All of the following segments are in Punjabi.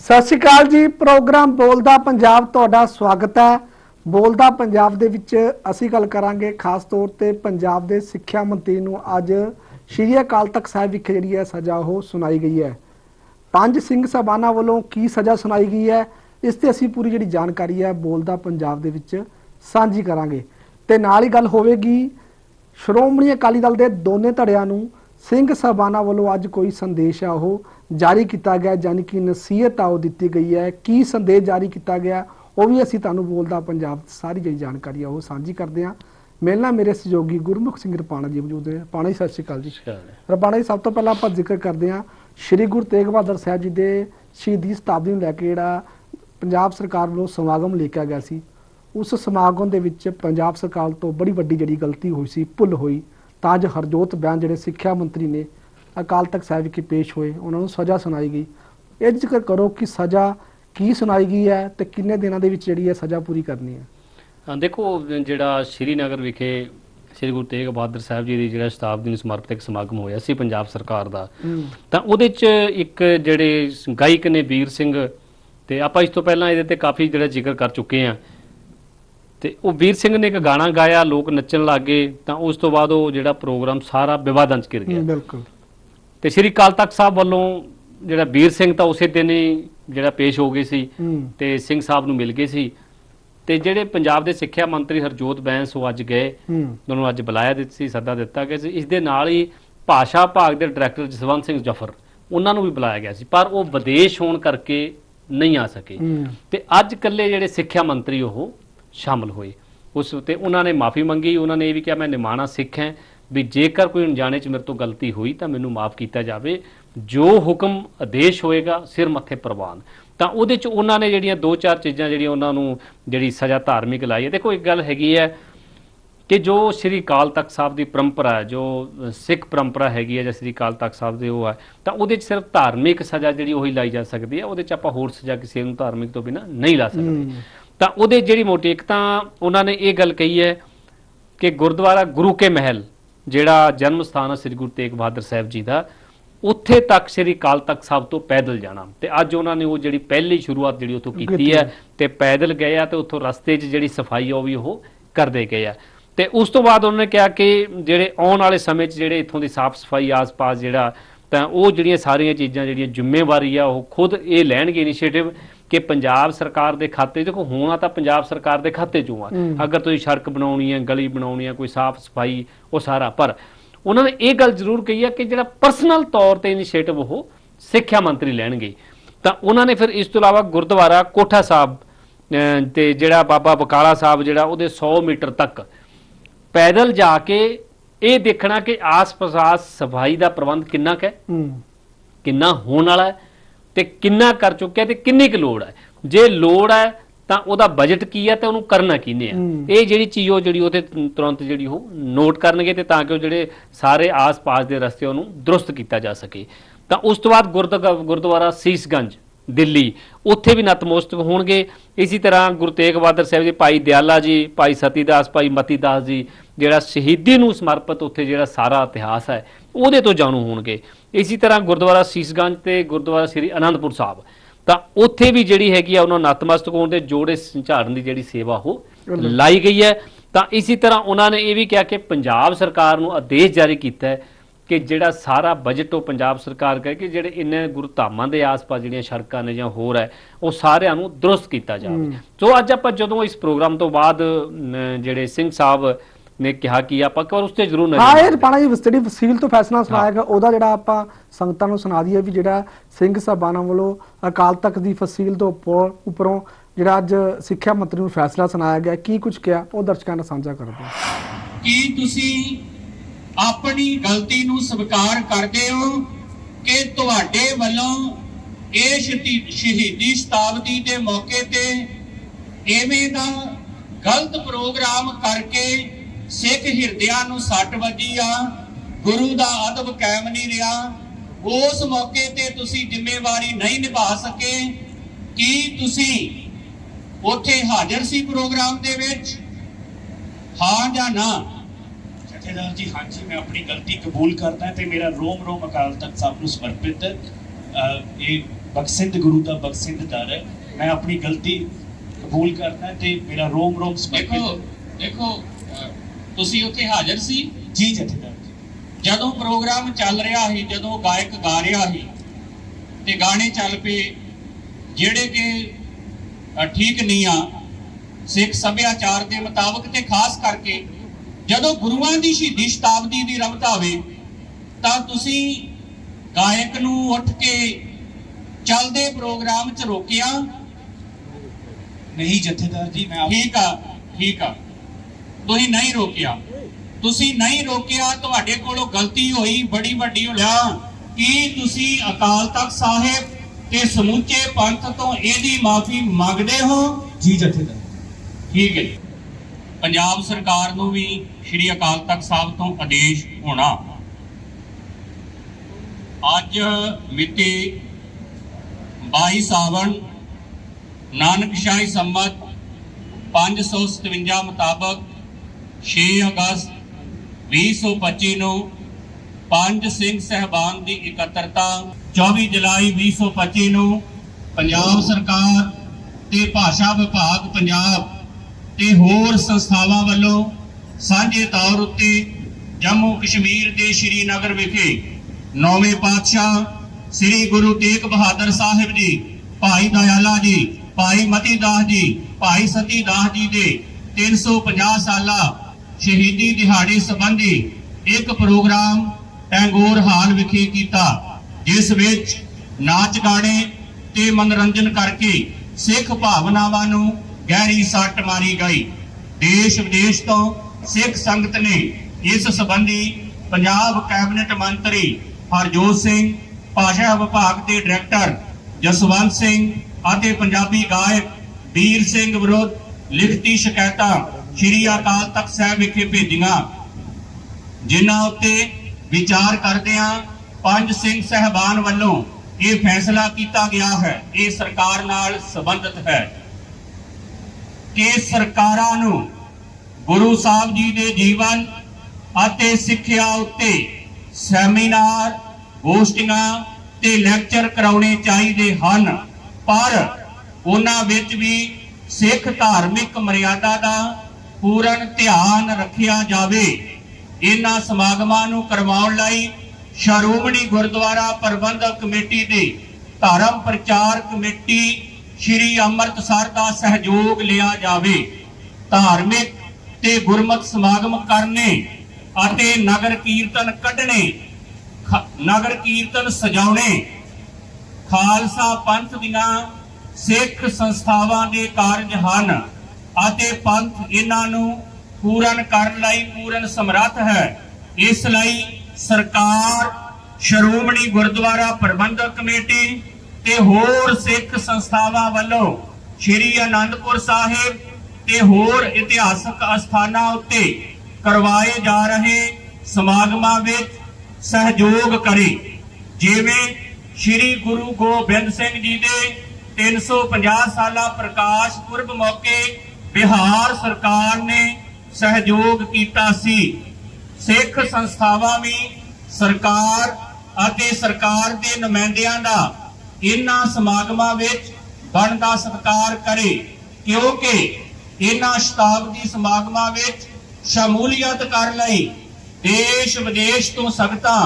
ਸਤਿ ਸ਼੍ਰੀ ਅਕਾਲ ਜੀ, ਪ੍ਰੋਗਰਾਮ ਬੋਲਦਾ ਪੰਜਾਬ ਤੁਹਾਡਾ ਸਵਾਗਤ ਹੈ। ਬੋਲਦਾ ਪੰਜਾਬ ਦੇ ਵਿੱਚ ਅਸੀਂ ਗੱਲ ਕਰਾਂਗੇ ਖਾਸ ਤੌਰ ਤੇ ਪੰਜਾਬ ਦੇ ਸਿੱਖਿਆ ਮੰਤਰੀ ਨੂੰ। ਅੱਜ ਸ਼੍ਰੀ ਅਕਾਲ ਤਖਤ ਸਾਹਿਬ ਵਿਖੇ ਜਿਹੜੀ ਹੈ ਸਜ਼ਾ ਉਹ ਸੁਣਾਈ ਗਈ ਹੈ। ਪੰਜ ਸਿੰਘ ਸਾਹਿਬਾਨਾਂ ਵੱਲੋਂ ਕੀ ਸਜ਼ਾ ਸੁਣਾਈ ਗਈ ਹੈ, ਇਸ ਤੇ ਅਸੀਂ ਪੂਰੀ ਜਿਹੜੀ ਜਾਣਕਾਰੀ ਹੈ ਬੋਲਦਾ ਪੰਜਾਬ ਦੇ ਵਿੱਚ ਸਾਂਝੀ ਕਰਾਂਗੇ। ਤੇ ਨਾਲ ਹੀ ਗੱਲ ਹੋਵੇਗੀ, ਸ਼੍ਰੋਮਣੀ ਅਕਾਲੀ ਦਲ ਦੇ ਦੋਨੇ ਧੜਿਆਂ ਨੂੰ ਸਿੰਘ ਸਾਹਿਬਾਨਾਂ ਵੱਲੋਂ ਅੱਜ ਕੋਈ ਸੰਦੇਸ਼ ਆ ਉਹ ਜਾਰੀ ਕੀਤਾ ਗਿਆ ਯਾਨੀ ਕਿ ਨਸੀਹਤ ਆ ਉਹ ਦਿੱਤੀ ਗਈ ਹੈ। ਕੀ ਸੰਦੇਸ਼ ਜਾਰੀ ਕੀਤਾ ਗਿਆ ਉਹ ਵੀ ਅਸੀਂ ਤੁਹਾਨੂੰ ਬੋਲਦਾ ਪੰਜਾਬ ਸਾਰੀ ਜਿਹੜੀ ਜਾਣਕਾਰੀ ਆ ਉਹ ਸਾਂਝੀ ਕਰਦੇ ਹਾਂ। ਮਿਲਣਾ ਮੇਰੇ ਸਹਿਯੋਗੀ ਗੁਰਮੁਖ ਸਿੰਘ ਰਪਾਣਾ ਜੀ ਮੌਜੂਦ ਹੈ ਪਾਣਾ ਜੀ। ਸਤਿ ਸ਼੍ਰੀ ਅਕਾਲ ਜੀ। ਰਪਾਣਾ ਜੀ ਸਭ ਤੋਂ ਪਹਿਲਾਂ ਆਪਾਂ ਜ਼ਿਕਰ ਕਰਦੇ ਹਾਂ ਸ੍ਰੀ ਗੁਰੂ ਤੇਗ ਬਹਾਦਰ ਸਾਹਿਬ ਜੀ ਦੇ ਸ਼ਹੀਦੀ ਸ਼ਤਾਬਦੀ ਨੂੰ ਲੈ ਕੇ ਜਿਹੜਾ ਪੰਜਾਬ ਸਰਕਾਰ ਵੱਲੋਂ ਸਮਾਗਮ ਲਿਖਿਆ ਗਿਆ ਸੀ। ਉਸ ਸਮਾਗਮ ਦੇ ਵਿੱਚ ਪੰਜਾਬ ਸਰਕਾਰ ਤੋਂ ਬੜੀ ਵੱਡੀ ਜਿਹੜੀ ਗਲਤੀ ਹੋਈ ਸੀ ਭੁੱਲ ਹੋਈ। ਤਾਂ ਅੱਜ ਹਰਜੋਤ ਬਿਆਨ ਜਿਹੜੇ ਸਿੱਖਿਆ ਮੰਤਰੀ ਨੇ ਅਕਾਲ ਤਖਤ ਸਾਹਿਬ ਵਿਖੇ ਪੇਸ਼ ਹੋਏ ਉਹਨਾਂ ਨੂੰ ਸਜ਼ਾ ਸੁਣਾਈ ਗਈ। ਇਹ ਜ਼ਿਕਰ ਕਰੋ ਕਿ ਸਜ਼ਾ ਕੀ ਸੁਣਾਈ ਗਈ ਹੈ ਤੇ ਕਿੰਨੇ ਦਿਨਾਂ ਦੇ ਵਿੱਚ ਜਿਹੜੀ ਹੈ ਸਜ਼ਾ ਪੂਰੀ ਕਰਨੀ ਹੈ। ਹਾਂ ਦੇਖੋ ਜਿਹੜਾ ਸ਼੍ਰੀਨਗਰ ਵਿਖੇ ਸ੍ਰੀ ਗੁਰੂ ਤੇਗ ਬਹਾਦਰ ਸਾਹਿਬ ਜੀ ਦੀ ਜਿਹੜਾ ਸ਼ਤਾਬਦੀ ਨੂੰ ਸਮਰਪਿਤ ਇੱਕ ਸਮਾਗਮ ਹੋਇਆ ਸੀ ਪੰਜਾਬ ਸਰਕਾਰ ਦਾ ਤਾਂ ਉਹਦੇ 'ਚ ਇੱਕ ਜਿਹੜੇ ਗਾਇਕ ਨੇ ਵੀਰ ਸਿੰਘ ਤੇ ਆਪਾਂ ਇਸ ਤੋਂ ਪਹਿਲਾਂ ਇਹਦੇ ਤੇ ਕਾਫੀ ਜਿਹੜਾ ਜ਼ਿਕਰ ਕਰ ਚੁੱਕੇ ਆ ਤੇ ਉਹ ਵੀਰ ਸਿੰਘ ਨੇ ਇੱਕ ਗਾਣਾ ਗਾਇਆ ਲੋਕ ਨੱਚਣ ਲੱਗੇ ਤਾਂ ਉਸ ਤੋਂ ਬਾਅਦ ਉਹ ਜਿਹੜਾ ਪ੍ਰੋਗਰਾਮ ਸਾਰਾ ਵਿਵਾਦਾਂ 'ਚ ਘਿਰ ਗਿਆ। ਬਿਲਕੁਲ। ਤੇ ਸ੍ਰੀ ਅਕਾਲ ਤਖਤ ਸਾਹਿਬ ਵੱਲੋਂ ਜਿਹੜਾ ਵੀਰ ਸਿੰਘ ਤਾਂ ਉਸੇ ਦਿਨ ਹੀ ਜਿਹੜਾ ਪੇਸ਼ ਹੋ ਗਏ ਸੀ ਤੇ ਸਿੰਘ ਸਾਹਿਬ ਨੂੰ ਮਿਲ ਗਏ ਸੀ। ਤੇ ਜਿਹੜੇ ਪੰਜਾਬ ਦੇ ਸਿੱਖਿਆ ਮੰਤਰੀ ਹਰਜੋਤ ਬੈਂਸ ਉਹ ਅੱਜ ਗਏ ਉਹਨਾਂ ਨੂੰ ਅੱਜ ਬੁਲਾਇਆ ਦਿੱਤੀ ਸੀ ਸੱਦਾ ਦਿੱਤਾ ਗਿਆ ਸੀ। ਇਸ ਦੇ ਨਾਲ ਹੀ ਭਾਸ਼ਾ ਭਾਗ ਦੇ ਡਾਇਰੈਕਟਰ ਜਸਵੰਤ ਸਿੰਘ ਜਫਰ ਉਹਨਾਂ ਨੂੰ ਵੀ ਬੁਲਾਇਆ ਗਿਆ ਸੀ। ਪਰ ਉਹ ਵਿਦੇਸ਼ ਹੋਣ ਕਰਕੇ ਨਹੀਂ ਆ ਸਕੇ। ਤੇ ਅੱਜ ਇਕੱਲੇ ਜਿਹੜੇ ਸਿੱਖਿਆ ਮੰਤਰੀ ਉਹ ਸ਼ਾਮਲ ਹੋਏ। ਉਸ ਤੇ ਉਹਨਾਂ ਨੇ ਮਾਫੀ ਮੰਗੀ, ਉਹਨਾਂ ਨੇ ਇਹ ਵੀ ਕਿਹਾ, ਮੈਂ ਨਿਮਾਣਾ ਸਿੱਖ ਹਾਂ ਵੀ ਜੇਕਰ ਕੋਈ ਅਣਜਾਣੇ ਚ ਮੇਰੇ ਤੋਂ ਗਲਤੀ ਹੋਈ ਤਾਂ ਮੈਨੂੰ ਮਾਫ ਕੀਤਾ ਜਾਵੇ। ਜੋ ਹੁਕਮ ਆਦੇਸ਼ ਹੋਏਗਾ, ਸਿਰ ਮੱਥੇ ਪ੍ਰਵਾਨ। ਤਾਂ ਉਹਦੇ ਚ ਉਹਨਾਂ ਨੇ ਜਿਹੜੀਆਂ ਦੋ ਚਾਰ ਚੀਜ਼ਾਂ ਜਿਹੜੀਆਂ ਉਹਨਾਂ ਨੂੰ ਜਿਹੜੀ ਸਜ਼ਾ ਧਾਰਮਿਕ ਲਾਈ ਹੈ। ਦੇਖੋ, ਇੱਕ ਗੱਲ ਹੈਗੀ ਹੈ ਕਿ ਜੋ ਸ੍ਰੀ ਅਕਾਲ ਤਖਤ ਸਾਹਿਬ ਦੀ ਪਰੰਪਰਾ ਹੈ, ਜੋ ਸਿੱਖ ਪਰੰਪਰਾ ਹੈਗੀ ਹੈ, ਜਾਂ ਸ੍ਰੀ ਅਕਾਲ ਤਖਤ ਸਾਹਿਬ ਦੇ ਉਹ ਹੈ, ਤਾਂ ਉਹਦੇ 'ਚ ਸਿਰਫ ਧਾਰਮਿਕ ਸਜ਼ਾ ਜਿਹੜੀ ਉਹੀ ਲਾਈ ਜਾ ਸਕਦੀ ਹੈ। ਉਹਦੇ 'ਚ ਆਪਾਂ ਹੋਰ ਸਜ਼ਾ ਕਿਸੇ ਨੂੰ ਧਾਰਮਿਕ ਤੋਂ ਬਿਨਾ ਨਹੀਂ ਲਾ ਸਕਦੇ। ਤਾਂ ਉਹਦੇ ਜਿਹੜੀ ਮੋਟੀ ਇੱਕ ਤਾਂ ਉਹਨਾਂ ਨੇ ਇਹ ਗੱਲ ਕਹੀ ਹੈ ਕਿ ਗੁਰਦੁਆਰਾ ਗੁਰੂ ਕੇ ਮਹਿਲ ਜਿਹੜਾ ਜਨਮ ਸਥਾਨ ਹੈ ਸ੍ਰੀ ਗੁਰੂ ਤੇਗ ਬਹਾਦਰ ਸਾਹਿਬ ਜੀ ਦਾ ਉੱਥੇ ਤੱਕ ਸ੍ਰੀ ਅਕਾਲ ਤਖਤ ਸਾਹਿਬ ਤੋਂ ਪੈਦਲ ਜਾਣਾ ਤੇ ਅੱਜ ਉਹਨਾਂ ਨੇ ਉਹ ਜਿਹੜੀ ਪਹਿਲੀ ਸ਼ੁਰੂਆਤ ਜਿਹੜੀ ਉੱਥੋਂ ਕੀਤੀ ਹੈ। ਤੇ ਪੈਦਲ ਗਏ ਆ ਤੇ ਉੱਥੋਂ ਰਸਤੇ 'ਚ ਜਿਹੜੀ ਸਫ਼ਾਈ ਉਹ ਵੀ ਉਹ ਕਰਦੇ ਗਏ ਆ ਤੇ ਉਸ ਤੋਂ ਬਾਅਦ ਉਹਨਾਂ ਨੇ ਕਿਹਾ ਕਿ ਜਿਹੜੇ ਆਉਣ ਵਾਲੇ ਸਮੇਂ 'ਚ ਜਿਹੜੇ ਇੱਥੋਂ ਦੀ ਸਾਫ਼ ਸਫ਼ਾਈ ਆਸ-ਪਾਸ ਜਿਹੜਾ ਤਾਂ ਉਹ ਜਿਹੜੀਆਂ ਸਾਰੀਆਂ ਚੀਜ਼ਾਂ ਜਿਹੜੀਆਂ ਜ਼ਿੰਮੇਵਾਰੀ ਆ ਉਹ ਖੁਦ ਇਹ ਲੈਣਗੇ ਇਨੀਸ਼ੀਏਟਿਵ ਕਿ ਪੰਜਾਬ ਸਰਕਾਰ ਦੇ ਖਾਤੇ ਦੇਖੋ ਹੋਣਾ ਤਾਂ ਪੰਜਾਬ ਸਰਕਾਰ ਦੇ ਖਾਤੇ 'ਚੋਂ ਆ। ਅਗਰ ਤੁਸੀਂ ਸੜਕ ਬਣਾਉਣੀ ਹੈ ਗਲੀ ਬਣਾਉਣੀ ਹੈ ਕੋਈ ਸਾਫ਼ ਸਫ਼ਾਈ ਉਹ ਸਾਰਾ। ਪਰ ਉਹਨਾਂ ਨੇ ਇਹ ਗੱਲ ਜ਼ਰੂਰ ਕਹੀ ਹੈ ਕਿ ਜਿਹੜਾ ਪਰਸਨਲ ਤੌਰ ਤੇ ਇਨੀਸ਼ੀਏਟਿਵ ਉਹ ਸਿੱਖਿਆ ਮੰਤਰੀ ਲੈਣਗੇ। ਤਾਂ ਉਹਨਾਂ ਨੇ ਫਿਰ ਇਸ ਤੋਂ ਇਲਾਵਾ ਗੁਰਦੁਆਰਾ ਕੋਠਾ ਸਾਹਿਬ ਤੇ ਜਿਹੜਾ ਬਾਬਾ ਬਕਾਲਾ ਸਾਹਿਬ ਜਿਹੜਾ ਉਹਦੇ 100 ਮੀਟਰ ਤੱਕ ਪੈਦਲ ਜਾ ਕੇ ਇਹ ਦੇਖਣਾ ਕਿ ਆਸ-ਪਾਸ ਸਫ਼ਾਈ ਦਾ ਪ੍ਰਬੰਧ ਕਿੰਨਾ ਕੁ ਹੂੰ। ਕਿੰਨਾ ਹੋਣ ਵਾਲਾ ਹੈ। ਤੇ ਕਿੰਨਾ ਕਰ ਚੁੱਕਿਆ ਤੇ ਕਿੰਨੀ ਕੁ ਲੋੜ ਹੈ? ਜੇ ਲੋੜ ਹੈ ਤਾਂ ਉਹਦਾ ਬਜਟ ਕੀ ਹੈ ਤੇ ਉਹਨੂੰ ਕਰਨਾ ਕਿਹਨੇ ਆ। ਇਹ ਜਿਹੜੀ ਚੀਜ਼ ਉਹ ਜਿਹੜੀ ਉਹਤੇ ਤੁਰੰਤ ਜਿਹੜੀ ਉਹ ਨੋਟ ਕਰਨਗੇ ਤੇ ਤਾਂ ਕਿ ਉਹ ਜਿਹੜੇ ਸਾਰੇ ਆਸ-ਪਾਸ ਦੇ ਰਸਤੇ ਉਹਨੂੰ ਦਰੁਸਤ ਕੀਤਾ ਜਾ ਸਕੇ। ਤਾਂ ਉਸ ਤੋਂ ਬਾਅਦ ਗੁਰਦੁਆਰਾ ਗੁਰਦੁਆਰਾ ਸੀਸਗੰਜ ਦਿੱਲੀ ਉੱਥੇ ਵੀ ਨਤਮਸਤਕ ਹੋਣਗੇ। ਇਸੇ ਤਰ੍ਹਾਂ ਗੁਰੂ ਤੇਗ ਬਹਾਦਰ ਸਾਹਿਬ ਜੀ ਭਾਈ ਦਿਆਲਾ ਜੀ ਭਾਈ ਸਤੀਦਾਸ ਭਾਈ ਮਤੀਦਾਸ ਜੀ ਜਿਹੜਾ ਸ਼ਹੀਦੀ ਨੂੰ ਸਮਰਪਿਤ ਉੱਥੇ ਜਿਹੜਾ ਸਾਰਾ ਇਤਿਹਾਸ ਹੈ ਉਹਦੇ ਤੋਂ ਜਾਣੂ ਹੋਣਗੇ। ਇਸੇ ਤਰ੍ਹਾਂ ਗੁਰਦੁਆਰਾ ਸੀਸਗੰਜ ਤੇ ਗੁਰਦੁਆਰਾ ਸ੍ਰੀ ਅਨੰਦਪੁਰ ਸਾਹਿਬ। ਤਾਂ ਉੱਥੇ ਵੀ ਜਿਹੜੀ ਹੈਗੀ ਆ ਉਹਨਾਂ ਨਤਮਸਤਕ ਹੋਣ ਦੇ ਜੋੜੇ ਝਾੜਨ ਦੀ ਜਿਹੜੀ ਸੇਵਾ ਉਹ ਲਾਈ ਗਈ ਹੈ। ਤਾਂ ਇਸੇ ਤਰ੍ਹਾਂ ਉਹਨਾਂ ਨੇ ਇਹ ਵੀ ਕਿਹਾ ਕਿ ਪੰਜਾਬ ਸਰਕਾਰ ਨੂੰ ਆਦੇਸ਼ ਜਾਰੀ ਕੀਤਾ ਹੈ ਕਿ ਜਿਹੜਾ ਸਾਰਾ ਬਜਟ ਉਹ ਪੰਜਾਬ ਸਰਕਾਰ ਕਹੇ ਕਿ ਜਿਹੜੇ ਇੰਨੇ ਗੁਰੂ ਧਾਮਾਂ ਦੇ ਆਸ-ਪਾਸ ਜਿਹੜੀਆਂ ਸੜਕਾਂ ਨੇ ਜਾਂ ਹੋਰ ਹੈ ਉਹ ਸਾਰਿਆਂ ਨੂੰ ਦਰੁਸਤ ਕੀਤਾ ਜਾਵੇ। ਸੋ ਅੱਜ ਆਪਾਂ ਜਦੋਂ ਇਸ ਪ੍ਰੋਗਰਾਮ ਤੋਂ ਬਾਅਦ ਜਿਹੜੇ ਸਿੰਘ ਸਾਹਿਬ ਨੇ ਕਿਹਾ ਕਿ ਆਪਾਂ ਇੱਕ ਵਾਰ ਉਸ ਤੇ ਜ਼ਰੂਰ ਨਜ਼ਰ ਹਾਂ ਇਹ। ਪਾਣਾ ਜੀ ਜਿਹੜੀ ਵਸੀਲ ਤੋਂ ਫੈਸਲਾ ਸੁਣਾਇਆ ਗਿਆ ਉਹਦਾ ਜਿਹੜਾ ਆਪਾਂ ਸੰਗਤਾਂ ਨੂੰ ਸੁਣਾ ਦਈਏ ਵੀ ਜਿਹੜਾ ਸਿੰਘ ਸਾਹਿਬਾਨਾਂ ਵੱਲੋਂ ਅਕਾਲ ਤਖਤ ਦੀ ਫਸੀਲ ਤੋਂ ਉੱਪਰ ਜਿਹੜਾ ਅੱਜ ਸਿੱਖਿਆ ਮੰਤਰੀ ਨੂੰ ਫੈਸਲਾ ਸੁਣਾਇਆ ਗਿਆ ਕੀ ਕੁਝ ਕਿਹਾ? ਉਹ ਦਰਸ਼ਕਾਂ ਨਾਲ ਸਾਂਝਾ ਕਰਦੇ ਹਾਂ। ਕੀ ਤੁਸੀਂ ਆਪਣੀ ਗਲਤੀ ਨੂੰ ਸਵੀਕਾਰ ਕਰਦੇ ਹੋ ਕਿ ਤੁਹਾਡੇ ਵੱਲੋਂ ਇਹ ਸ਼ਹੀਦੀ ਸ਼ਤਾਬਦੀ ਦੇ ਮੌਕੇ ਤੇ ਐਵੇਂ ਦਾ ਗਲਤ ਪ੍ਰੋਗਰਾਮ ਕਰਕੇ ਸਿੱਖ ਹਿਰਦਿਆਂ ਨੂੰ ਸੱਟ ਵੱਜੀ ਆ ਗੁਰੂ ਦਾ ਅਦਬ ਕਾਇਮ ਨਹੀਂ ਰਿਹਾ। ਉਸ ਮੌਕੇ ਤੇ ਤੁਸੀਂ ਜ਼ਿੰਮੇਵਾਰੀ ਨਹੀਂ ਨਿਭਾ ਸਕੇ। ਕੀ ਤੁਸੀਂ ਉੱਥੇ ਹਾਜ਼ਰ ਸੀ ਪ੍ਰੋਗਰਾਮ ਦੇ ਵਿੱਚ? ਹਾਂ ਜਾਂ ਨਾ? ਜਥੇਦਾਰ ਜੀ ਹਾਂਜੀ ਮੈਂ ਆਪਣੀ ਗਲਤੀ ਕਬੂਲ ਕਰਦਾ ਤੇ ਮੇਰਾ ਰੋਮ ਰੋਮ ਅਕਾਲ ਤਖਤ ਸਾਹਿਬ ਨੂੰ ਸਮਰਪਿਤ ਇਹ ਬਖਸ਼ਿੰਦ ਗੁਰੂ ਦਾ ਬਖਸ਼ਿੰਦ ਦਰ ਹੈ। ਮੈਂ ਆਪਣੀ ਗਲਤੀ ਕਬੂਲ ਕਰਦਾ ਤੇ ਮੇਰਾ ਰੋਮ ਰੋਮ ਦੇਖੋ ਸਮਰਪਿਤ ਦੇਖੋ ਅਹ, ਤੁਸੀਂ ਉੱਥੇ ਹਾਜ਼ਰ ਸੀ ਜੀ ਜਥੇਦਾਰ ਜੀ ਜਦੋਂ ਪ੍ਰੋਗਰਾਮ ਚੱਲ ਰਿਹਾ ਸੀ ਜਦੋਂ ਗਾਇਕ ਗਾ ਰਿਹਾ ਸੀ ਤੇ ਗਾਣੇ ਚੱਲ ਪਏ ਜਿਹੜੇ ਕਿ ਠੀਕ ਨਹੀਂ ਆ ਸਿੱਖ ਸੱਭਿਆਚਾਰ ਦੇ ਮੁਤਾਬਕ ਤੇ ਖਾਸ ਕਰਕੇ ਜਦੋਂ ਗੁਰੂਆਂ ਦੀ ਸ਼ਹੀਦੀ ਸ਼ਤਾਬਦੀ ਦੀ ਰਮਤ ਆਵੇ ਤਾਂ ਤੁਸੀਂ ਗਾਇਕ ਨੂੰ ਉੱਠ ਕੇ ਚੱਲਦੇ ਪ੍ਰੋਗਰਾਮ 'ਚ ਰੋਕਿਆ? ਨਹੀਂ ਜਥੇਦਾਰ ਜੀ ਮੈਂ ਠੀਕ ਆ ਠੀਕ ਆ। ਤੁਸੀਂ ਨਹੀਂ ਰੋਕਿਆ। ਤੁਸੀਂ ਨਹੀਂ ਰੋਕਿਆ ਤੁਹਾਡੇ ਕੋਲੋਂ ਗਲਤੀ ਹੋਈ ਬੜੀ ਵੱਡੀ ਹੋਇਆ ਕੀ ਤੁਸੀਂ ਅਕਾਲ ਤਖਤ ਸਾਹਿਬ ਤੇ ਸਮੁੱਚੇ ਪੰਥ ਤੋਂ ਇਹਦੀ ਮਾਫੀ ਮੰਗਦੇ ਹੋ? ਜੀ ਜਥੇਦਾਰ ਠੀਕ ਹੈ। ਪੰਜਾਬ ਸਰਕਾਰ ਨੂੰ ਵੀ ਸ੍ਰੀ ਅਕਾਲ ਤਖਤ ਸਾਹਿਬ ਤੋਂ ਆਦੇਸ਼ ਹੋਣਾ। ਅੱਜ ਮਿਤੀ 22 ਸਾਵਣ ਨਾਨਕ ਸ਼ਾਹੀ ਸੰਮਤ 557 ਮੁਤਾਬਕ 6 ਅਗਸਤ 2025 ਨੂੰ ਪੰਜ ਸਿੰਘ ਸਹਿਬਾਨ ਦੀ ਇਕੱਤਰਤਾ 24 ਜੁਲਾਈ 2025 ਨੂੰ ਪੰਜਾਬ ਸਰਕਾਰ ਤੇ ਭਾਸ਼ਾ ਵਿਭਾਗ ਪੰਜਾਬ ਤੇ ਹੋਰ ਸੰਸਥਾਵਾਂ ਵੱਲੋਂ ਸਾਂਝੇ ਤੌਰ ਉੱਤੇ ਜੰਮੂ ਕਸ਼ਮੀਰ ਦੇ ਸ਼੍ਰੀਨਗਰ ਵਿਖੇ ਨੌਵੇਂ ਪਾਤਸ਼ਾਹ ਸ੍ਰੀ ਗੁਰੂ ਤੇਗ ਬਹਾਦਰ ਸਾਹਿਬ ਜੀ, ਭਾਈ ਦਇਆਲਾ ਜੀ, ਭਾਈ ਮਤੀ ਦਾਸ ਜੀ, ਭਾਈ ਸਤੀ ਦਾਸ ਜੀ ਦੇ 350 ਸਾਲਾ ਸ਼ਹੀਦੀ ਦਿਹਾੜੇ ਸੰਬੰਧੀ ਇੱਕ ਪ੍ਰੋਗਰਾਮ ਟੈਂਗੋਰ ਹਾਲ ਵਿਖੇ ਕੀਤਾ, ਜਿਸ ਵਿੱਚ ਨਾਚ ਗਾਣੇ ਤੇ ਮਨੋਰੰਜਨ ਕਰਕੇ ਸਿੱਖ ਭਾਵਨਾਵਾਂ ਨੂੰ ਗਹਿਰੀ ਸੱਟ ਮਾਰੀ ਗਈ। ਦੇਸ਼ ਵਿਦੇਸ਼ ਤੋਂ ਸਿੱਖ ਸੰਗਤ ਨੇ ਇਸ ਸੰਬੰਧੀ ਪੰਜਾਬ ਕੈਬਨਿਟ ਮੰਤਰੀ ਹਰਜੋਤ ਸਿੰਘ, ਭਾਸ਼ਾ ਵਿਭਾਗ ਦੇ ਡਾਇਰੈਕਟਰ ਜਸਵੰਤ ਸਿੰਘ ਅਤੇ ਪੰਜਾਬੀ ਗਾਇਕ ਵੀਰ ਸਿੰਘ ਵਿਰੁੱਧ ਲਿਖਤੀ ਸ਼ਿਕਾਇਤਾਂ ਸ਼੍ਰੀ ਅਕਾਲ ਤਖਤ ਸਾਹਿਬ ਵਿਖੇ ਭੇਜੀਆਂ, ਜਿਨ੍ਹਾਂ ਉੱਤੇ ਵਿਚਾਰ ਕਰਦਿਆਂ ਪੰਜ ਸਿੰਘ ਸਹਿਬਾਨ ਵੱਲੋਂ ਇਹ ਫੈਸਲਾ ਕੀਤਾ ਗਿਆ ਹੈ, ਇਹ ਸਰਕਾਰ ਨਾਲ ਸੰਬੰਧਿਤ ਹੈ ਕਿ ਸਰਕਾਰਾਂ ਨੂੰ ਗੁਰੂ ਸਾਹਿਬ ਜੀ ਦੇ ਜੀਵਨ ਅਤੇ ਸਿੱਖਿਆ ਉੱਤੇ ਸੈਮੀਨਾਰ, ਗੋਸ਼ਟੀਆਂ ਤੇ ਲੈਕਚਰ ਕਰਾਉਣੇ ਚਾਹੀਦੇ ਹਨ, ਪਰ ਉਹਨਾਂ ਵਿੱਚ ਵੀ ਸਿੱਖ ਧਾਰਮਿਕ ਮਰਿਆਦਾ ਦਾ ਪੂਰਨ ਧਿਆਨ ਰੱਖਿਆ ਜਾਵੇ। ਇਹਨਾਂ ਸਮਾਗਮਾਂ ਨੂੰ ਕਰਵਾਉਣ ਲਈ ਸ਼੍ਰੋਮਣੀ ਗੁਰਦੁਆਰਾ ਪ੍ਰਬੰਧਕ ਕਮੇਟੀ ਦੇ ਧਰਮ ਪ੍ਰਚਾਰ ਕਮੇਟੀ ਸ਼੍ਰੀ ਅੰਮ੍ਰਿਤਸਰ ਦਾ ਸਹਿਯੋਗ ਲਿਆ ਜਾਵੇ। ਧਾਰਮਿਕ ਤੇ ਗੁਰਮਤ ਸਮਾਗਮ ਕਰਨੇ ਅਤੇ ਨਗਰ ਕੀਰਤਨ ਕੱਢਣੇ ਨਗਰ ਕੀਰਤਨ ਸਜਾਉਣੇ, ਖਾਲਸਾ ਪੰਥ ਦੀਆਂ ਸਿੱਖ ਸੰਸਥਾਵਾਂ ਦੇ ਕਾਰਜ ਹਨ। ਅਤੇ ਪੰਥ ਇਹਨਾਂ ਨੂੰ ਪੂਰਨ ਕਰਨ ਲਈ ਪੂਰਨ ਸਮਰੱਥ ਹੈ। ਇਸ ਲਈ ਸਰਕਾਰ, ਸ਼੍ਰੋਮਣੀ ਗੁਰਦੁਆਰਾ ਪ੍ਰਬੰਧਕ ਕਮੇਟੀ ਤੇ ਹੋਰ ਸਿੱਖ ਸੰਸਥਾਵਾਂ ਵੱਲੋਂ ਸ੍ਰੀ ਅਨੰਦਪੁਰ ਸਾਹਿਬ ਤੇ ਹੋਰ ਇਤਿਹਾਸਕ ਅਸਥਾਨਾਂ ਉੱਤੇ ਕਰਵਾਏ ਜਾ ਰਹੇ ਸਮਾਗਮਾਂ ਵਿੱਚ ਸਹਿਯੋਗ ਕਰੇ। ਜਿਵੇਂ ਸ੍ਰੀ ਗੁਰੂ ਗੋਬਿੰਦ ਸਿੰਘ ਜੀ ਦੇ 350 ਸਾਲਾ ਪ੍ਰਕਾਸ਼ ਪੁਰਬ ਮੌਕੇ ਬਿਹਾਰ ਸਰਕਾਰ ਨੇ ਸਹਿਯੋਗ ਕੀਤਾ ਸੀ। ਸਿੱਖ ਸੰਸਥਾਵਾਂ ਵੀ ਸਰਕਾਰ ਅਤੇ ਸਰਕਾਰ ਦੇ ਨੁਮਾਇੰਦਿਆਂ ਦਾ ਇਹਨਾਂ ਸਮਾਗਮਾਂ ਵਿੱਚ ਬਣਦਾ ਸਤਿਕਾਰ ਕਰੇ, ਕਿਉਂਕਿ ਇਹਨਾਂ ਸ਼ਤਾਬਦੀ ਸਮਾਗਮਾਂ ਵਿੱਚ ਸ਼ਮੂਲੀਅਤ ਕਰਨ ਲਈ। ਦੇਸ਼ ਵਿਦੇਸ਼ ਤੋਂ ਸੰਗਤਾਂ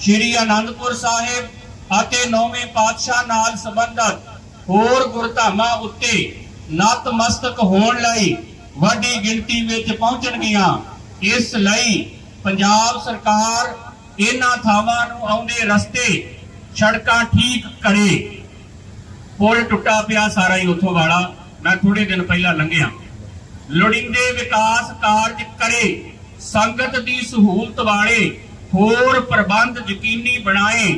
ਸ੍ਰੀ ਅਨੰਦਪੁਰ ਸਾਹਿਬ ਅਤੇ ਨੌਵੇਂ ਪਾਤਸ਼ਾਹ ਨਾਲ ਸੰਬੰਧਤ ਹੋਰ ਗੁਰਧਾਮਾਂ ਉੱਤੇ ਨਤਮਸਤਕ ਹੋਣ ਲਈ ਵੱਡੀ ਗਿਣਤੀ ਵਿੱਚ ਪਹੁੰਚਣਗੀਆਂ। ਇਸ ਲਈ ਪੰਜਾਬ ਸਰਕਾਰ ਇਹਨਾਂ ਥਾਵਾਂ ਨੂੰ ਆਉਂਦੇ ਰਸਤੇ ਸੜਕਾਂ ਠੀਕ ਕਰੇ। ਪੁਲ ਟੁੱਟਾ ਪਿਆ ਸਾਰਾ ਹੀ ਉੱਥੋਂ ਵਾਲਾ। ਮੈਂ ਥੋੜੇ ਦਿਨ ਪਹਿਲਾਂ ਲੰਘਿਆ। ਲੋੜੀਂਦੇ ਵਿਕਾਸ ਕਾਰਜ ਕਰੇ। ਸੰਗਤ ਦੀ ਸਹੂਲਤ ਵਾਲੇ ਹੋਰ ਪ੍ਰਬੰਧ ਯਕੀਨੀ ਬਣਾਏ।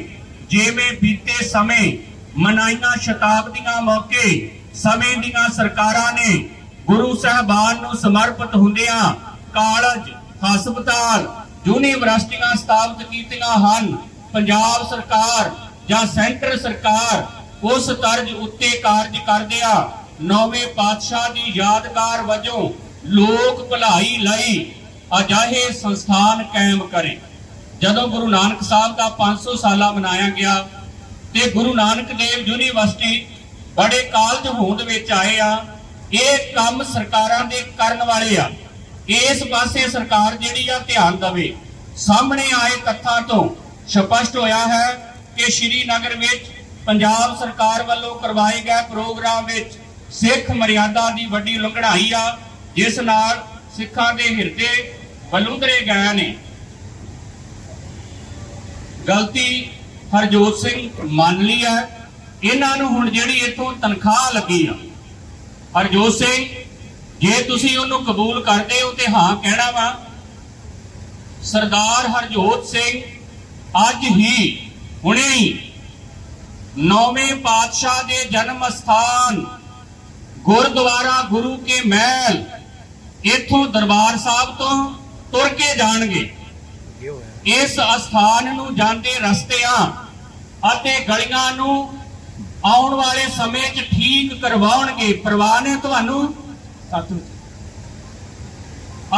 ਜਿਵੇਂ ਬੀਤੇ ਸਮੇਂ ਮਨਾਈਆਂ ਸ਼ਤਾਬਦੀਆਂ ਮੌਕੇ ਸਮੇਂ ਦੀਆਂ ਸਰਕਾਰਾਂ ਨੇ ਗੁਰੂ ਸਾਹਿਬਾਨ ਨੂੰ ਸਮਰਪਿਤ ਹੁੰਦਿਆਂ ਕਾਲਜ, ਹਸਪਤਾਲ, ਯੂਨੀਵਰਸਿਟੀਆਂ ਸਥਾਪਿਤ ਕੀਤੀਆਂ ਹਨ। ਪੰਜਾਬ ਸਰਕਾਰ ਜਾਂ ਸੈਂਟਰ ਸਰਕਾਰ ਉਸ ਤਰਜ਼ ਉੱਤੇ ਕਾਰਜ ਕਰਦਿਆਂ ਨੌਵੇਂ ਪਾਤਸ਼ਾਹ ਦੀ ਯਾਦਗਾਰ ਵਜੋਂ ਲੋਕ ਭਲਾਈ ਲਈ ਅਜਾਹੇ ਸੰਸਥਾਨ ਕਾਇਮ ਕਰੇ। ਜਦੋਂ ਗੁਰੂ ਨਾਨਕ ਸਾਹਿਬ ਦਾ 500 ਸਾਲਾ ਮਨਾਇਆ ਗਿਆ ਤੇ ਗੁਰੂ ਨਾਨਕ ਦੇਵ ਯੂਨੀਵਰਸਿਟੀ ਬੜੇ ਕਾਲਜ ਹੋਂਦ ਵਿੱਚ ਆਏ ਆ, ਇਹ ਕੰਮ ਸਰਕਾਰਾਂ ਦੇ ਕਰਨ ਵਾਲੇ ਆ। ਇਸ ਪਾਸੇ ਸਰਕਾਰ ਜਿਹੜੀ ਆ, ਧਿਆਨ ਦੇਵੇ। ਸਾਹਮਣੇ ਆਏ ਤੱਥਾਂ ਤੋਂ ਸਪਸ਼ਟ ਹੋਇਆ ਹੈ ਕਿ ਸ਼੍ਰੀਨਗਰ ਵਿੱਚ ਪੰਜਾਬ ਸਰਕਾਰ ਵੱਲੋਂ ਕਰਵਾਏ ਗਏ ਪ੍ਰੋਗਰਾਮ ਵਿੱਚ ਸਿੱਖ ਮਰਿਆਦਾ ਦੀ ਵੱਡੀ ਉਲੰਘਣਾਈ ਆ, ਜਿਸ ਨਾਲ ਸਿੱਖਾਂ ਦੇ ਹਿਰਦੇ ਬਲੁੰਦਰੇ ਗਏ ਨੇ। ਗਲਤੀ ਹਰਜੋਤ ਸਿੰਘ ਮੰਨ ਲਈ ਹੈ। ਇਹਨਾਂ ਨੂੰ ਹੁਣ ਜਿਹੜੀ ਇੱਥੋਂ ਤਨਖਾਹ ਲੱਗੀ ਆ। ਹਰਜੋਤ ਸਿੰਘ ਜੇ ਤੁਸੀਂ ਉਹਨੂੰ ਕਬੂਲ ਕਰਦੇ ਹੋ ਤੇ ਹਾਂ ਕਹਿਣਾ ਵਾ, ਸਰਦਾਰ ਹਰਜੋਤ ਸਿੰਘ ਅੱਜ ਹੀ ਹੁਣੇ ਹੀ ਨੌਵੇਂ ਪਾਤਸ਼ਾਹ ਦੇ ਜਨਮ ਸਥਾਨ ਗੁਰਦੁਆਰਾ ਗੁਰੂ ਕੇ ਮਹਿਲ ਇੱਥੋਂ ਦਰਬਾਰ ਸਾਹਿਬ ਤੋਂ ਤੁਰ ਕੇ ਜਾਣਗੇ। ਇਸ ਅਸਥਾਨ ਨੂੰ ਜਾਂਦੇ ਰਸਤਿਆਂ ਅਤੇ ਗਲੀਆਂ ਨੂੰ ਆਉਣ ਵਾਲੇ ਸਮੇਂ 'ਚ ਠੀਕ ਕਰਵਾਉਣਗੇ ਪ੍ਰਵਾਨ ਹੈ ਤੁਹਾਨੂੰ ਸਤਿ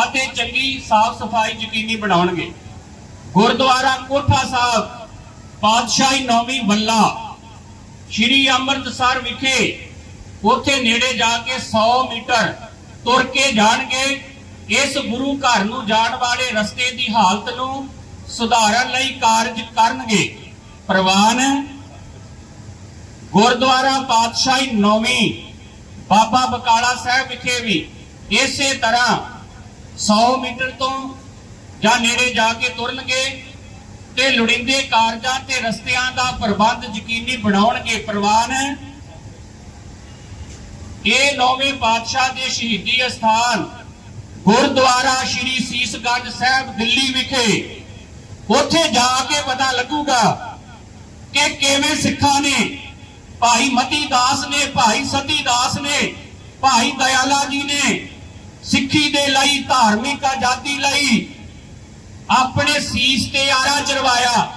ਅਤੇ ਚੰਗੀ ਸਾਫ਼ ਸਫ਼ਾਈ ਯਕੀਨੀ ਬਣਾਉਣਗੇ। ਗੁਰਦੁਆਰਾ ਕੋਠਾ ਸਾਹਿਬ, ਪਾਤਸ਼ਾਹੀ ਨੌਵੀਂ ਬੱਲਾ ਸ਼੍ਰੀ ਅੰਮ੍ਰਿਤਸਰ ਵਿਖੇ, ਉੱਥੇ ਨੇੜੇ ਜਾ ਕੇ 100 ਮੀਟਰ ਤੁਰ ਕੇ ਜਾਣਗੇ। ਇਸ ਗੁਰੂ ਘਰ ਨੂੰ ਜਾਣ ਵਾਲੇ ਰਸਤੇ ਦੀ ਹਾਲਤ ਨੂੰ ਸੁਧਾਰਨ ਲਈ ਕਾਰਜ ਕਰਨਗੇ। ਪ੍ਰਵਾਨ ਗੁਰਦੁਆਰਾ ਪਾਤਸ਼ਾਹੀ ਨੌਵੀਂ, ਬਾਬਾ ਬਕਾਲਾ ਸਾਹਿਬ ਵਿਖੇ ਵੀ ਇਸੇ ਤਰ੍ਹਾਂ 100 ਮੀਟਰ ਤੋਂ ਜਾਂ ਨੇੜੇ ਜਾ ਕੇ ਤੁਰਨਗੇ ਤੇ ਲੋੜੀਂਦੇ ਕਾਰਜਾਂ ਤੇ ਰਸਤਿਆਂ ਦਾ ਪ੍ਰਬੰਧ ਯਕੀਨੀ ਬਣਾਉਣਗੇ ਪ੍ਰਵਾਨ। ਇਹ ਨੌਵੇਂ ਪਾਤਸ਼ਾਹ ਦੇ ਸ਼ਹੀਦੀ ਅਸਥਾਨ ਗੁਰਦੁਆਰਾ ਸ਼੍ਰੀ ਸੀਸਗੰਜ ਸਾਹਿਬ, ਦਿੱਲੀ ਵਿਖੇ। ਉੱਥੇ ਜਾ ਕੇ ਪਤਾ ਲੱਗੂਗਾ ਕਿ ਕਿਵੇਂ ਸਿੱਖਾਂ ਨੇ ਭਾਈ ਮਤੀ ਦਾਸ ਨੇ, ਭਾਈ ਸਤੀ ਦਾਸ ਨੇ, ਭਾਈ ਦਇਆਲਾ ਜੀ ਨੇ ਸਿੱਖੀ ਦੇ ਲਈ, ਧਾਰਮਿਕ ਆਜ਼ਾਦੀ ਲਈ ਆਪਣੇ ਸੀਸ ਤੇ ਆਰਾ ਚਰਵਾਇਆ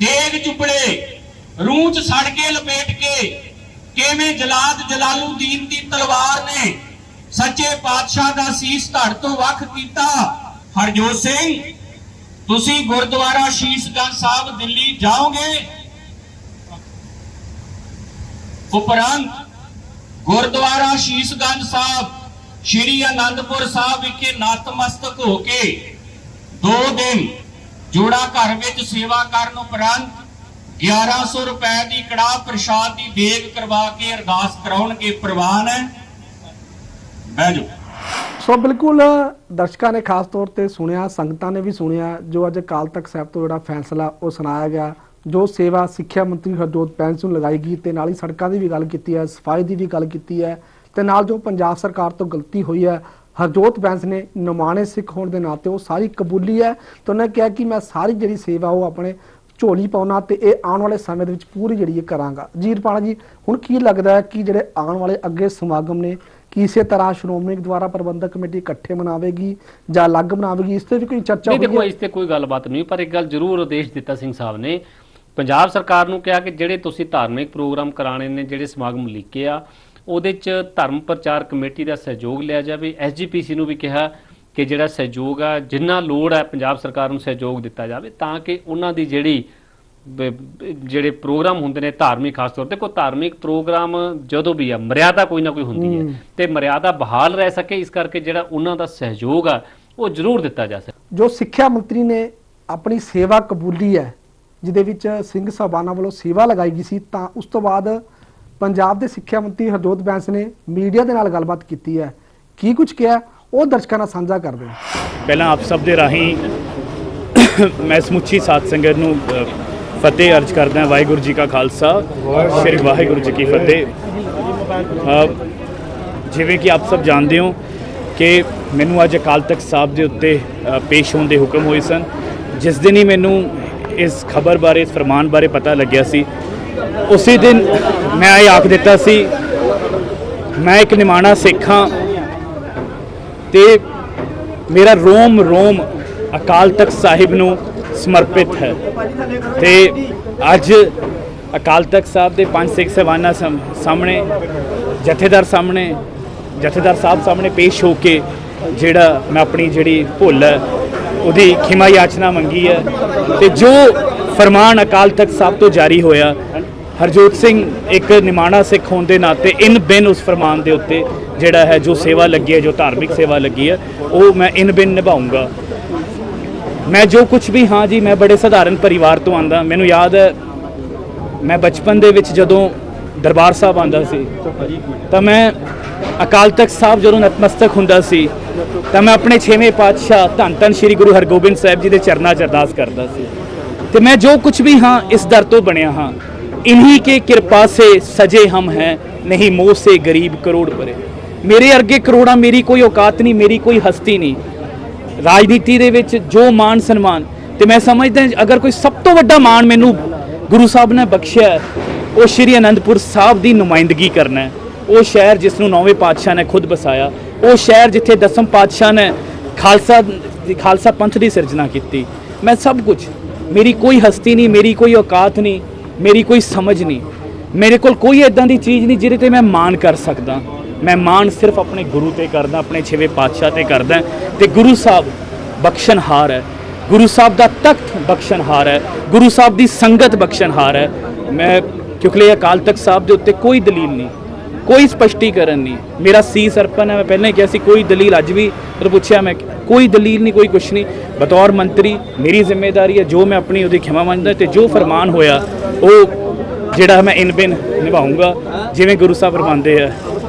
ਦੇਗ ਚੁਪੜੇ ਰੂਹ ਚ ਸੜ ਕੇ ਲਪੇਟ ਕੇ ਕਿਵੇਂ ਜਲਾਦ ਜਲਾਲੂਦੀਨ ਦੀ ਤਲਵਾਰ ਨੇ ਸੱਚੇ ਪਾਤਸ਼ਾਹ ਦਾ ਸੀਸ ਧੜ ਤੋਂ ਵੱਖ ਕੀਤਾ। ਹਰਜੋਤ ਸਿੰਘ, ਤੁਸੀਂ ਗੁਰਦੁਆਰਾ ਸ਼ੀਸ਼ਗੰਜ ਸਾਹਿਬ ਦਿੱਲੀ ਜਾਓਗੇ? ਉਪਰੰਤ ਗੁਰਦੁਆਰਾ ਸ਼ੀਸ਼ਗੰਜ ਸਾਹਿਬ, ਸ਼੍ਰੀ ਅਨੰਦਪੁਰ ਸਾਹਿਬ ਵਿਖੇ ਨਤਮਸਤਕ ਹੋ ਕੇ ਦੋ ਦਿਨ ਜੋੜਾ ਘਰ ਵਿੱਚ ਸੇਵਾ ਕਰਨ ਉਪਰੰਤ 1100 ਰੁਪਏ ਦੀ ਕੜਾਹ ਪ੍ਰਸ਼ਾਦ ਦੀ ਦੇਗ ਕਰਵਾ ਕੇ ਅਰਦਾਸ ਕਰਾਉਣਗੇ ਪ੍ਰਵਾਨ ਹੈ। ਬਹਿ ਜਾਓ। ਸੋ ਬਿਲਕੁਲ ਦਰਸ਼ਕਾਂ ਨੇ ਖਾਸ ਤੌਰ ਤੇ ਸੁਣਿਆ, ਸੰਗਤਾਂ ਨੇ ਵੀ ਸੁਣਿਆ, ਜੋ ਅੱਜ ਅਕਾਲ ਤਖਤ ਸਾਹਿਬ ਤੋਂ ਜਿਹੜਾ ਫੈਸਲਾ ਉਹ ਸੁਣਾਇਆ ਗਿਆ। ਜੋ ਸੇਵਾ ਸਿੱਖਿਆ ਮੰਤਰੀ ਹਰਜੋਤ ਬੈਂਸ ਨੂੰ ਲਗਾਈ ਗਈ ਤੇ ਨਾਲ ਹੀ ਸੜਕਾਂ ਦੀ ਵੀ ਗੱਲ ਕੀਤੀ ਹੈ ਸਫ਼ਾਈ ਦੀ ਵੀ ਗੱਲ ਕੀਤੀ ਹੈ ਤੇ ਨਾਲ ਜੋ ਪੰਜਾਬ ਸਰਕਾਰ ਤੋਂ ਗਲਤੀ ਹੋਈ ਹੈ ਹਰਜੋਤ ਬੈਂਸ ਨੇ ਨਿਮਾਣੇ ਸਿੱਖ ਹੋਣ ਦੇ ਨਾਤੇ ਉਹ ਸਾਰੀ ਕਬੂਲੀ ਹੈ ਤੇ ਉਹਨੇ ਕਿਹਾ ਕਿ ਮੈਂ ਸਾਰੀ ਜਿਹੜੀ ਸੇਵਾ ਉਹ ਆਪਣੇ ਝੋਲੀ ਪਾਉਣਾ ਤੇ ਇਹ ਆਉਣ ਵਾਲੇ ਸਮੇਂ ਦੇ ਵਿੱਚ ਪੂਰੀ ਜਿਹੜੀ ਇਹ ਕਰਾਂਗਾ। ਜੀਰਪਾਲ ਜੀ ਹੁਣ ਕੀ ਲੱਗਦਾ ਹੈ ਕਿ ਜਿਹੜੇ ਆਉਣ ਵਾਲੇ ਅੱਗੇ ਸਮਾਗਮ ਨੇ ਕਿ ਇਸੇ ਤਰ੍ਹਾਂ ਸ਼੍ਰੋਮਣੀ ਦੁਆਰਾ ਪ੍ਰਬੰਧਕ ਕਮੇਟੀ ਇਕੱਠੇ ਮਨਾਵੇਗੀ ਜਾਂ ਅਲੱਗ ਮਨਾਵੇਗੀ ਇਸ ਤੇ ਵੀ ਕੋਈ ਚਰਚਾ ਨਹੀਂ ਹੋਈ ਦੇਖੋ ਹੈ? ਇਸ ਤੇ ਕੋਈ ਗੱਲਬਾਤ ਨਹੀਂ ਪਰ ਇੱਕ ਗੱਲ ਜ਼ਰੂਰ ਉਦੇਸ਼ ਦਿੱਤਾ ਸਿੰਘ ਸਾਹਿਬ ਨੇ ਪੰਜਾਬ ਸਰਕਾਰ ਨੂੰ ਕਿਹਾ ਕਿ ਜਿਹੜੇ ਤੁਸੀਂ ਧਾਰਮਿਕ ਪ੍ਰੋਗਰਾਮ ਕਰਾਣੇ ਨੇ ਜਿਹੜੇ ਸਮਾਗਮ ਲਿਖੇ ਆ ਉਹਦੇ ਚ ਧਰਮ ਪ੍ਰਚਾਰ ਕਮੇਟੀ ਦਾ ਸਹਿਯੋਗ ਲਿਆ ਜਾਵੇ ਐਸਜੀਪੀਸੀ ਨੂੰ ਵੀ ਕਿਹਾ ਕਿ ਜਿਹੜਾ ਸਹਿਯੋਗ ਆ ਜਿੰਨਾ ਲੋੜ ਹੈ ਪੰਜਾਬ ਸਰਕਾਰ ਨੂੰ ਸਹਿਯੋਗ ਦਿੱਤਾ ਜਾਵੇ ਤਾਂ ਕਿ ਉਹਨਾਂ ਦੀ ਜਿਹੜੀ ਜਿਹੜੇ ਪ੍ਰੋਗਰਾਮ ਹੁੰਦੇ ਨੇ ਧਾਰਮਿਕ ਖਾਸ ਤੌਰ ਤੇ ਕੋਈ ਧਾਰਮਿਕ ਪ੍ਰੋਗਰਾਮ ਜਦੋਂ ਵੀ ਆ ਮਰਿਆਦਾ ਕੋਈ ਨਾ ਕੋਈ ਹੁੰਦੀ ਹੈ ਹੂੰ। ਤੇ ਮਰਿਆਦਾ ਬਹਾਲ ਰਹਿ ਸਕੇ ਇਸ ਕਰਕੇ ਜਿਹੜਾ ਉਹਨਾਂ ਦਾ ਸਹਿਯੋਗ ਆ ਉਹ ਜ਼ਰੂਰ ਦਿੱਤਾ ਜਾ ਸਕੇ ਜੋ ਸਿੱਖਿਆ ਮੰਤਰੀ ਨੇ ਆਪਣੀ ਸੇਵਾ ਕਬੂਲੀ ਹੈ ਜਿਹਦੇ ਵਿੱਚ ਸਿੰਘ ਸਾਹਿਬਾਨਾਂ ਵੱਲੋਂ ਸੇਵਾ ਲਗਾਈ ਗਈ ਸੀ, ਤਾਂ ਉਸ ਤੋਂ ਬਾਅਦ ਪੰਜਾਬ ਦੇ ਸਿੱਖਿਆ ਮੰਤਰੀ ਹਰਜੋਤ ਬੈਂਸ ਨੇ ਮੀਡੀਆ ਦੇ ਨਾਲ ਗੱਲਬਾਤ ਕੀਤੀ ਹੈ। ਕੀ ਕੁਝ ਕਿਹਾ? ਉਹ ਦਰਸ਼ਕਾਂ ਨਾਲ ਸਾਂਝਾ ਕਰਦੇ ਹਾਂ। ਪਹਿਲਾਂ ਆਪ ਸਭ ਦੇ ਰਾਹੀਂ ਮੈਂ ਸਮੁੱਚੀ ਸਾਧ ਸੰਗਤ ਨੂੰ ਫਤਿਹ ਅਰਜ ਕਰਦਾ ਵਾਹਿਗੁਰੂ ਜੀ ਕਾ ਖਾਲਸਾ, ਸ੍ਰੀ ਵਾਹਿਗੁਰੂ ਜੀ ਕੀ ਫਤਿਹ। ਜਿਵੇਂ ਕਿ ਆਪ ਸਭ ਜਾਣਦੇ ਹੋ ਕਿ ਮੈਨੂੰ ਅੱਜ ਅਕਾਲ ਤਖਤ ਸਾਹਿਬ ਦੇ ਉੱਤੇ ਪੇਸ਼ ਹੋਣ ਦੇ ਹੁਕਮ ਹੋਏ ਸਨ। ਜਿਸ ਦਿਨ ਹੀ ਮੈਨੂੰ ਇਸ ਖਬਰ ਬਾਰੇ, ਇਸ ਫਰਮਾਨ ਬਾਰੇ ਪਤਾ ਲੱਗਿਆ ਸੀ। ਉਸੇ ਦਿਨ ਮੈਂ ਇਹ ਆਖ ਦਿੱਤਾ ਸੀ, ਮੈਂ ਇੱਕ ਨਿਮਾਣਾ ਸਿੱਖ ਹਾਂ ਤੇ ਮੇਰਾ ਰੋਮ ਰੋਮ ਅਕਾਲ ਤਖਤ ਸਾਹਿਬ ਨੂੰ ਸਮਰਪਿਤ ਹੈ। ਤੇ ਅੱਜ ਅਕਾਲ ਤਖਤ ਸਾਹਿਬ ਦੇ ਪੰਜ ਸਿੱਖ ਸਵਾਨਾ ਸਾਹਮਣੇ, ਜਥੇਦਾਰ ਸਾਹਮਣੇ, ਜਥੇਦਾਰ ਸਾਹਿਬ ਸਾਹਮਣੇ ਪੇਸ਼ ਹੋ ਕੇ ਜਿਹੜਾ ਮੈਂ ਆਪਣੀ ਜਿਹੜੀ ਭੁੱਲ ਹੈ ਉਹਦੀ ਖਿਮਾ ਯਾਚਨਾ ਮੰਗੀ ਹੈ ਤੇ ਜੋ ਫਰਮਾਨ ਅਕਾਲ ਤਖਤ ਸਾਹਿਬ ਤੋਂ ਜਾਰੀ ਹੋਇਆ, ਹਰਜੋਤ ਸਿੰਘ ਇੱਕ ਨਿਮਾਣਾ ਸਿੱਖ ਹੋਣ ਦੇ ਨਾਤੇ ਇਨ ਬਿਨ ਉਸ ਫਰਮਾਨ ਦੇ ਉੱਤੇ ਜਿਹੜਾ ਹੈ ਜੋ ਸੇਵਾ ਲੱਗੀ ਹੈ, ਜੋ ਧਾਰਮਿਕ ਸੇਵਾ ਲੱਗੀ ਹੈ, ਉਹ ਮੈਂ ਇਨ ਬਿਨ ਨਿਭਾਉਂਗਾ। ਮੈਂ ਜੋ ਕੁਝ ਵੀ, ਹਾਂ ਜੀ, ਮੈਂ ਬੜੇ ਸਧਾਰਨ ਪਰਿਵਾਰ ਤੋਂ ਆਂਦਾ, ਮੈਨੂੰ ਯਾਦ ਹੈ, ਮੈਂ ਬਚਪਨ ਦੇ ਵਿੱਚ ਜਦੋਂ ਦਰਬਾਰ ਸਾਹਿਬ ਆਂਦਾ ਸੀ, ਤਾਂ ਮੈਂ ਅਕਾਲ ਤਖਤ ਸਾਹਿਬ ਜਦੋਂ ਨਤਮਸਤਕ ਹੁੰਦਾ ਸੀ ਤਾਂ ਮੈਂ ਆਪਣੇ 6ਵੇਂ ਪਾਤਸ਼ਾਹ ਧੰਨ ਧੰਨ ਸ੍ਰੀ ਗੁਰੂ ਹਰਗੋਬਿੰਦ ਸਾਹਿਬ ਜੀ ਦੇ ਚਰਨਾਂ 'ਚ ਅਰਦਾਸ ਕਰਦਾ ਸੀ। ਤੇ ਮੈਂ ਜੋ ਕੁਝ ਵੀ ਹਾਂ, ਇਸ ਦਰ ਤੋਂ ਬਣਿਆ ਹਾਂ। ਇਨਹੀ ਕੇ ਕਿਰਪਾ ਸੇ ਸਜੇ ਹਮ ਹੈ, ਨਹੀਂ ਮੋਹ ਸੇ ਗਰੀਬ ਕਰੋੜ ਪਰੇ। ਮੇਰੇ ਅਰਗੇ ਕਰੋੜਾਂ ਮੇਰੀ ਕੋਈ ਔਕਾਤ ਨਹੀਂ, ਮੇਰੀ ਕੋਈ ਹਸਤੀ ਨਹੀਂ। ਰਾਜਨੀਤੀ ਦੇ ਵਿੱਚ ਜੋ ਮਾਨ ਸਨਮਾਨ, ਤੇ ਮੈਂ ਸਮਝਦਾ ਅਗਰ ਕੋਈ ਸਭ ਤੋਂ ਵੱਡਾ ਮਾਣ ਮੈਨੂੰ ਗੁਰੂ ਸਾਹਿਬ ਨੇ ਬਖਸ਼ਿਆ ਉਹ ਸ਼੍ਰੀ ਅਨੰਦਪੁਰ ਸਾਹਿਬ ਦੀ ਨੁਮਾਇੰਦਗੀ ਕਰਨਾ ਹੈ। ਉਹ ਸ਼ਹਿਰ ਜਿਸ ਨੂੰ ਨੌਵੇਂ ਪਾਤਸ਼ਾਹ ਨੇ ਖੁਦ ਬਸਾਇਆ ਉਹ ਸ਼ਹਿਰ ਜਿੱਥੇ ਦਸਮ ਪਾਤਸ਼ਾਹ ਨੇ ਖਾਲਸਾ ਖਾਲਸਾ ਪੰਥ ਦੀ ਸਿਰਜਣਾ ਕੀਤੀ। ਮੈਂ ਸਭ ਕੁਝ, ਮੇਰੀ ਕੋਈ ਹਸਤੀ ਨਹੀਂ, ਮੇਰੀ ਕੋਈ ਔਕਾਤ ਨਹੀਂ, ਮੇਰੀ ਕੋਈ ਸਮਝ ਨਹੀਂ। ਮੇਰੇ ਕੋਲ ਕੋਈ ਇਦਾਂ ਦੀ ਚੀਜ਼ ਨਹੀਂ ਜਿਹਦੇ ਤੇ ਮੈਂ ਮਾਣ ਕਰ ਸਕਦਾ। ਮੈਂ ਮਾਣ ਸਿਰਫ ਆਪਣੇ ਗੁਰੂ ਤੇ ਕਰਦਾ, ਆਪਣੇ ਛੇਵੇਂ ਪਾਤਸ਼ਾਹ ਤੇ ਕਰਦਾ। ਤੇ ਗੁਰੂ ਸਾਹਿਬ ਬਖਸ਼ਣਹਾਰ ਹੈ। ਗੁਰੂ ਸਾਹਿਬ ਦਾ ਤਖਤ ਬਖਸ਼ਣਹਾਰ ਹੈ। ਗੁਰੂ ਸਾਹਿਬ ਦੀ ਸੰਗਤ ਬਖਸ਼ਣਹਾਰ ਹੈ। ਮੈਂ ਕਿਉਂਕਿ ਅਕਾਲ ਤਖਤ ਸਾਹਿਬ ਦੇ ਉੱਤੇ ਕੋਈ ਦਲੀਲ ਨਹੀਂ। ਕੋਈ ਸਪਸ਼ਟੀਕਰਨ ਨਹੀਂ। ਮੇਰਾ ਸੀ ਅਰਪਣ ਹੈ, ਮੈਂ ਪਹਿਲਾਂ ਹੀ ਕਿਹਾ ਸੀ, ਕੋਈ ਦਲੀਲ ਅੱਜ ਵੀ ਮੈਨੂੰ ਪੁੱਛਿਆ ਮੈਂ, ਕੋਈ ਦਲੀਲ ਨਹੀਂ, ਕੋਈ ਕੁਛ ਨਹੀਂ। ਬਤੌਰ ਮੰਤਰੀ ਮੇਰੀ ਜ਼ਿੰਮੇਵਾਰੀ ਹੈ, ਜੋ ਮੈਂ ਆਪਣੀ ਉਹਦੀ ਖਿਮਾ ਮੰਨਦਾ ਤੇ ਜੋ ਫਰਮਾਨ ਹੋਇਆ, ਉਹ ਜਿਹੜਾ ਮੈਂ ਇਨ ਬਿਨ ਨਿਭਾਉਂਗਾ, ਜਿਵੇਂ ਗੁਰੂ ਸਾਹਿਬ ਫਰਮਾਉਂਦੇ ਆ।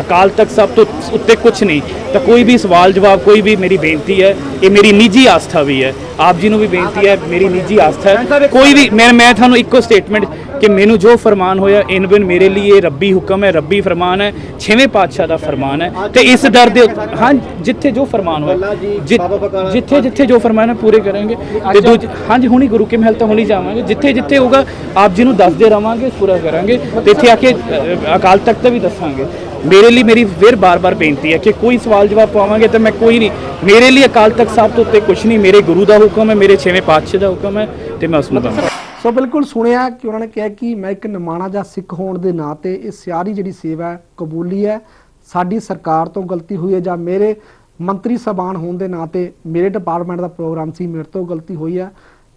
ਅਕਾਲ ਤਖਤ ਸਾਹਿਬ ਤੋਂ ਉੱਤੇ ਕੁਝ ਨਹੀਂ। ਤਾਂ ਕੋਈ ਵੀ ਸਵਾਲ ਜਵਾਬ ਕੋਈ ਵੀ ਮੇਰੀ ਬੇਨਤੀ ਹੈ ਇਹ ਮੇਰੀ ਨਿੱਜੀ ਆਸਥਾ ਵੀ ਹੈ। ਆਪ ਜੀ ਨੂੰ ਵੀ ਬੇਨਤੀ ਹੈ ਮੇਰੀ ਨਿੱਜੀ ਆਸਥਾ ਹੈ। ਕੋਈ ਵੀ ਮੈਂ ਮੈਂ ਤੁਹਾਨੂੰ ਇੱਕੋ ਸਟੇਟਮੈਂਟ ਕਿ ਮੈਨੂੰ ਜੋ ਫਰਮਾਨ ਹੋਇਆ ਇਨ ਬਿਨ ਮੇਰੇ ਲਈ ਇਹ ਰੱਬੀ ਹੁਕਮ ਹੈ ਰੱਬੀ ਫਰਮਾਨ ਹੈ ਛੇਵੇਂ ਪਾਤਸ਼ਾਹ ਦਾ ਫਰਮਾਨ ਹੈ। ਤੇ ਇਸ ਦਰ ਦੇ ਹਾਂ ਜਿੱਥੇ ਜੋ ਫਰਮਾਨ ਹੋਇਆ ਜਿੱਥੇ ਜਿੱਥੇ ਜੋ ਫਰਮਾਨ ਹੈ ਪੂਰੇ ਕਰਾਂਗੇ। ਤੇ ਦੂਜ ਹਾਂਜੀ ਹੁਣੀ ਗੁਰੂ ਕੇ ਮਹਿਲ ਤਾਂ ਹੁਣੀ ਜਾਵਾਂਗੇ। ਜਿੱਥੇ ਜਿੱਥੇ ਹੋਗਾ ਆਪ ਜੀ ਨੂੰ ਦੱਸਦੇ ਰਵਾਂਗੇ ਪੂਰਾ ਕਰਾਂਗੇ। ਤੇ ਇੱਥੇ ਆ ਕੇ ਅਕਾਲ ਤਖਤ ਦਾ ਵੀ ਦੱਸਾਂਗੇ। ਮੇਰੇ ਲਈ ਮੇਰੀ ਫਿਰ ਬਾਰ-ਬਾਰ ਬੇਨਤੀ ਹੈ ਕਿ ਕੋਈ ਸਵਾਲ ਜਵਾਬ ਪਾਵਾਂਗੇ ਤਾਂ ਮੈਂ ਕੋਈ ਨਹੀਂ, ਮੇਰੇ ਲਈ ਅਕਾਲ ਤਖਤ ਸਾਹਿਬ ਤੋਂ ਉੱਤੇ ਕੁਝ ਨਹੀਂ, ਮੇਰੇ ਗੁਰੂ ਦਾ ਹੁਕਮ ਹੈ, ਮੇਰੇ ਛੇਵੇਂ ਪਾਤਸ਼ਾਹ ਦਾ ਹੁਕਮ ਹੈ ਤੇ ਮੈਂ ਉਸ ਨੂੰ ਦਵਾਂਗਾ। ਸੋ ਬਿਲਕੁਲ ਸੁਣਿਆ ਕਿ ਉਹਨਾਂ ਨੇ ਕਿਹਾ ਕਿ ਮੈਂ ਇੱਕ ਨਿਮਾਣਾ ਜਾਂ ਸਿੱਖ ਹੋਣ ਦੇ ਨਾਤੇ ਇਹ ਸਿਆਰੀ ਜਿਹੜੀ ਸੇਵਾ ਕਬੂਲੀ ਹੈ, ਸਾਡੀ ਸਰਕਾਰ ਤੋਂ ਗਲਤੀ ਹੋਈ ਹੈ ਜਾਂ ਮੇਰੇ ਮੰਤਰੀ ਸਭਾਨ ਹੋਣ ਦੇ ਨਾਤੇ ਮੇਰੇ ਡਿਪਾਰਟਮੈਂਟ ਦਾ ਪ੍ਰੋਗਰਾਮ ਸੀ, ਮੇਰੇ ਤੋਂ ਗਲਤੀ ਹੋਈ ਹੈ।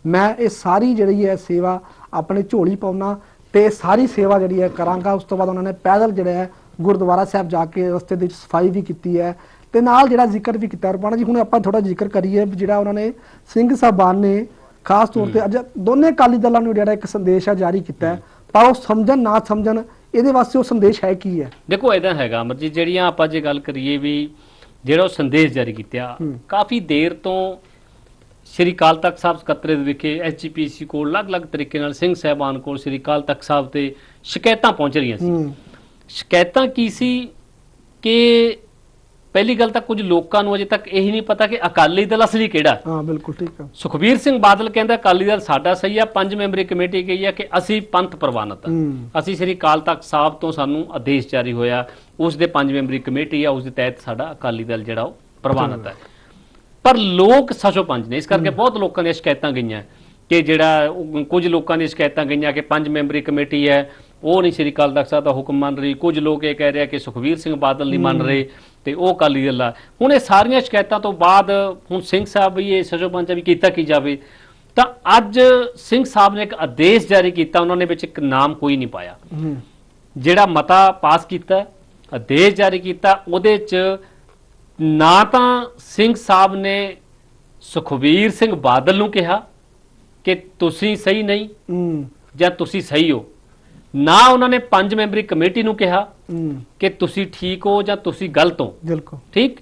ਮੈਂ ਇਹ ਸਾਰੀ ਜਿਹੜੀ ਹੈ ਸੇਵਾ ਆਪਣੇ ਝੋਲੀ ਪਾਉਣਾ ਤੇ ਸਾਰੀ ਸੇਵਾ ਜਿਹੜੀ ਹੈ ਕਰਾਂਗਾ। ਉਸ ਤੋਂ ਬਾਅਦ ਉਹਨਾਂ ਨੇ ਪੈਦਲ ਜਿਹੜਾ ਹੈ ਗੁਰਦੁਆਰਾ ਸਾਹਿਬ ਜਾ ਕੇ ਰਸਤੇ ਦੇ ਵਿੱਚ ਸਫ਼ਾਈ ਵੀ ਕੀਤੀ ਹੈ ਤੇ ਨਾਲ ਜਿਹੜਾ ਜ਼ਿਕਰ ਵੀ ਕੀਤਾ। ਰਪਾਣਾ ਜੀ ਹੁਣ ਆਪਾਂ ਥੋੜਾ ਜ਼ਿਕਰ ਕਰੀਏ ਜਿਹੜਾ ਉਹਨਾਂ ਨੇ ਸਿੰਘ ਸਾਹਿਬਾਨ ਨੇ ਖਾਸ ਤੌਰ ਤੇ ਅੱਜ ਦੋਨੇ ਅਕਾਲੀ ਦਲਾਂ ਨੂੰ ਜਿਹੜਾ ਇੱਕ ਸੰਦੇਸ਼ ਆ ਜਾਰੀ ਕੀਤਾ ਹੈ। ਪਰ ਉਹ ਸਮਝਣ ਨਾ ਸਮਝਣ ਇਹਦੇ ਵਾਸਤੇ ਉਹ ਸੰਦੇਸ਼ ਹੈ ਕੀ ਹੈ? ਦੇਖੋ ਇਦਾਂ ਹੈਗਾ ਅਮਰ ਜੀ ਜਿਹੜੀਆਂ ਆਪਾਂ ਜੇ ਗੱਲ ਕਰੀਏ ਵੀ ਜਿਹੜਾ ਉਹ ਸੰਦੇਸ਼ ਜਾਰੀ ਕੀਤਾ ਕਾਫੀ ਦੇਰ ਤੋਂ ਸ਼੍ਰੀ ਕਾਲ ਤਖਤ ਸਾਹਿਬ ਸਕੱਤਰੇਤ ਵਿਖੇ ਐਚਜੀਪੀਸੀ ਕੋਲ ਅਲੱਗ-ਅਲੱਗ ਤਰੀਕੇ ਨਾਲ ਸਿੰਘ ਸਹਿਬਾਨ ਕੋਲ ਸ਼੍ਰੀ ਕਾਲ ਤਖਤ ਸਾਹਿਬ ਤੇ ਸ਼ਿਕਾਇਤਾਂ ਪਹੁੰਚ ਰਹੀਆਂ ਸੀ। ਸ਼ਿਕਾਇਤਾਂ ਕੀ ਸੀ ਕਿ ਪਹਿਲੀ ਗੱਲ ਤਾਂ ਕੁਝ ਲੋਕਾਂ ਨੂੰ ਅਜੇ ਤੱਕ ਇਹ ਨਹੀਂ ਪਤਾ ਕਿ ਅਕਾਲੀ ਦਲ ਅਸਲੀ ਕਿਹੜਾ ਹੈ। ਬਿਲਕੁਲ ਠੀਕ ਹੈ ਸੁਖਬੀਰ ਸਿੰਘ ਬਾਦਲ ਕਹਿੰਦਾ ਅਕਾਲੀ ਦਲ ਸਾਡਾ ਸਹੀ ਆ ਪੰਜ ਮੈਂਬਰੀ ਕਮੇਟੀ ਕਹੀ ਆ ਕਿ ਅਸੀਂ ਪੰਥ ਪ੍ਰਵਾਨਤ ਆ। ਅਸੀਂ ਸ੍ਰੀ ਕਾਲ ਤਖਤ ਸਾਹਿਬ ਤੋਂ ਸਾਨੂੰ ਆਦੇਸ਼ ਜਾਰੀ ਹੋਇਆ ਉਸ ਦੇ ਪੰਜ ਮੈਂਬਰੀ ਕਮੇਟੀ ਆ ਉਸ ਦੇ ਤਹਿਤ ਸਾਡਾ ਅਕਾਲੀ ਦਲ ਜਿਹੜਾ ਉਹ ਪ੍ਰਵਾਨਤ ਹੈ ਪਰ ਲੋਕ ਸਚੋ ਪੰਜ ਨੇ ਇਸ ਕਰਕੇ ਬਹੁਤ ਲੋਕਾਂ ਦੀਆਂ ਸ਼ਿਕਾਇਤਾਂ ਗਈਆਂ ਕਿ ਜਿਹੜਾ ਕੁਝ ਲੋਕਾਂ ਦੀਆਂ ਸ਼ਿਕਾਇਤਾਂ ਗਈਆਂ ਕਿ ਪੰਜ ਮੈਂਬਰੀ ਕਮੇਟੀ ਹੈ ਉਹ ਨਹੀਂ ਸ੍ਰੀ ਅਕਾਲ ਤਖਤ ਸਾਹਿਬ ਦਾ ਹੁਕਮ ਮੰਨ ਰਹੀ। ਕੁਝ ਲੋਕ ਇਹ ਕਹਿ ਰਹੇ ਕਿ ਸੁਖਬੀਰ ਸਿੰਘ ਬਾਦਲ ਨਹੀਂ ਮੰਨ ਰਹੇ ਤੇ ਉਹ ਦਲ ਆ। ਹੁਣ ਇਹ ਸਾਰੀਆਂ ਸ਼ਿਕਾਇਤਾਂ ਤੋਂ ਬਾਅਦ ਹੁਣ ਸਿੰਘ ਸਾਹਿਬ ਵੀ ਇਹ ਸਚੋ ਪੰਜ ਵੀ ਕੀਤਾ ਕੀ ਜਾਵੇ? ਤਾਂ ਅੱਜ ਸਿੰਘ ਸਾਹਿਬ ਨੇ ਇੱਕ ਆਦੇਸ਼ ਜਾਰੀ ਕੀਤਾ ਉਹਨਾਂ ਨੇ ਵਿੱਚ ਇੱਕ ਨਾਮ ਕੋਈ ਨਹੀਂ ਪਾਇਆ। ਜਿਹੜਾ ਮਤਾ ਪਾਸ ਕੀਤਾ ਆਦੇਸ਼ ਜਾਰੀ ਕੀਤਾ ਉਹਦੇ ਚ ਨਾ ਤਾਂ ਸਿੰਘ ਸਾਹਿਬ ਨੇ ਸੁਖਬੀਰ ਸਿੰਘ ਬਾਦਲ ਨੂੰ ਕਿਹਾ ਕਿ ਤੁਸੀਂ ਸਹੀ ਨਹੀਂ ਜਾਂ ਤੁਸੀਂ ਸਹੀ ਹੋ। ਨਾ ਉਹਨਾਂ ਨੇ ਪੰਜ ਮੈਂਬਰੀ ਕਮੇਟੀ ਨੂੰ ਕਿਹਾ ਕਿ ਤੁਸੀਂ ਠੀਕ ਹੋ ਜਾਂ ਤੁਸੀਂ ਗਲਤ ਹੋ। ਬਿਲਕੁਲ। ਠੀਕ?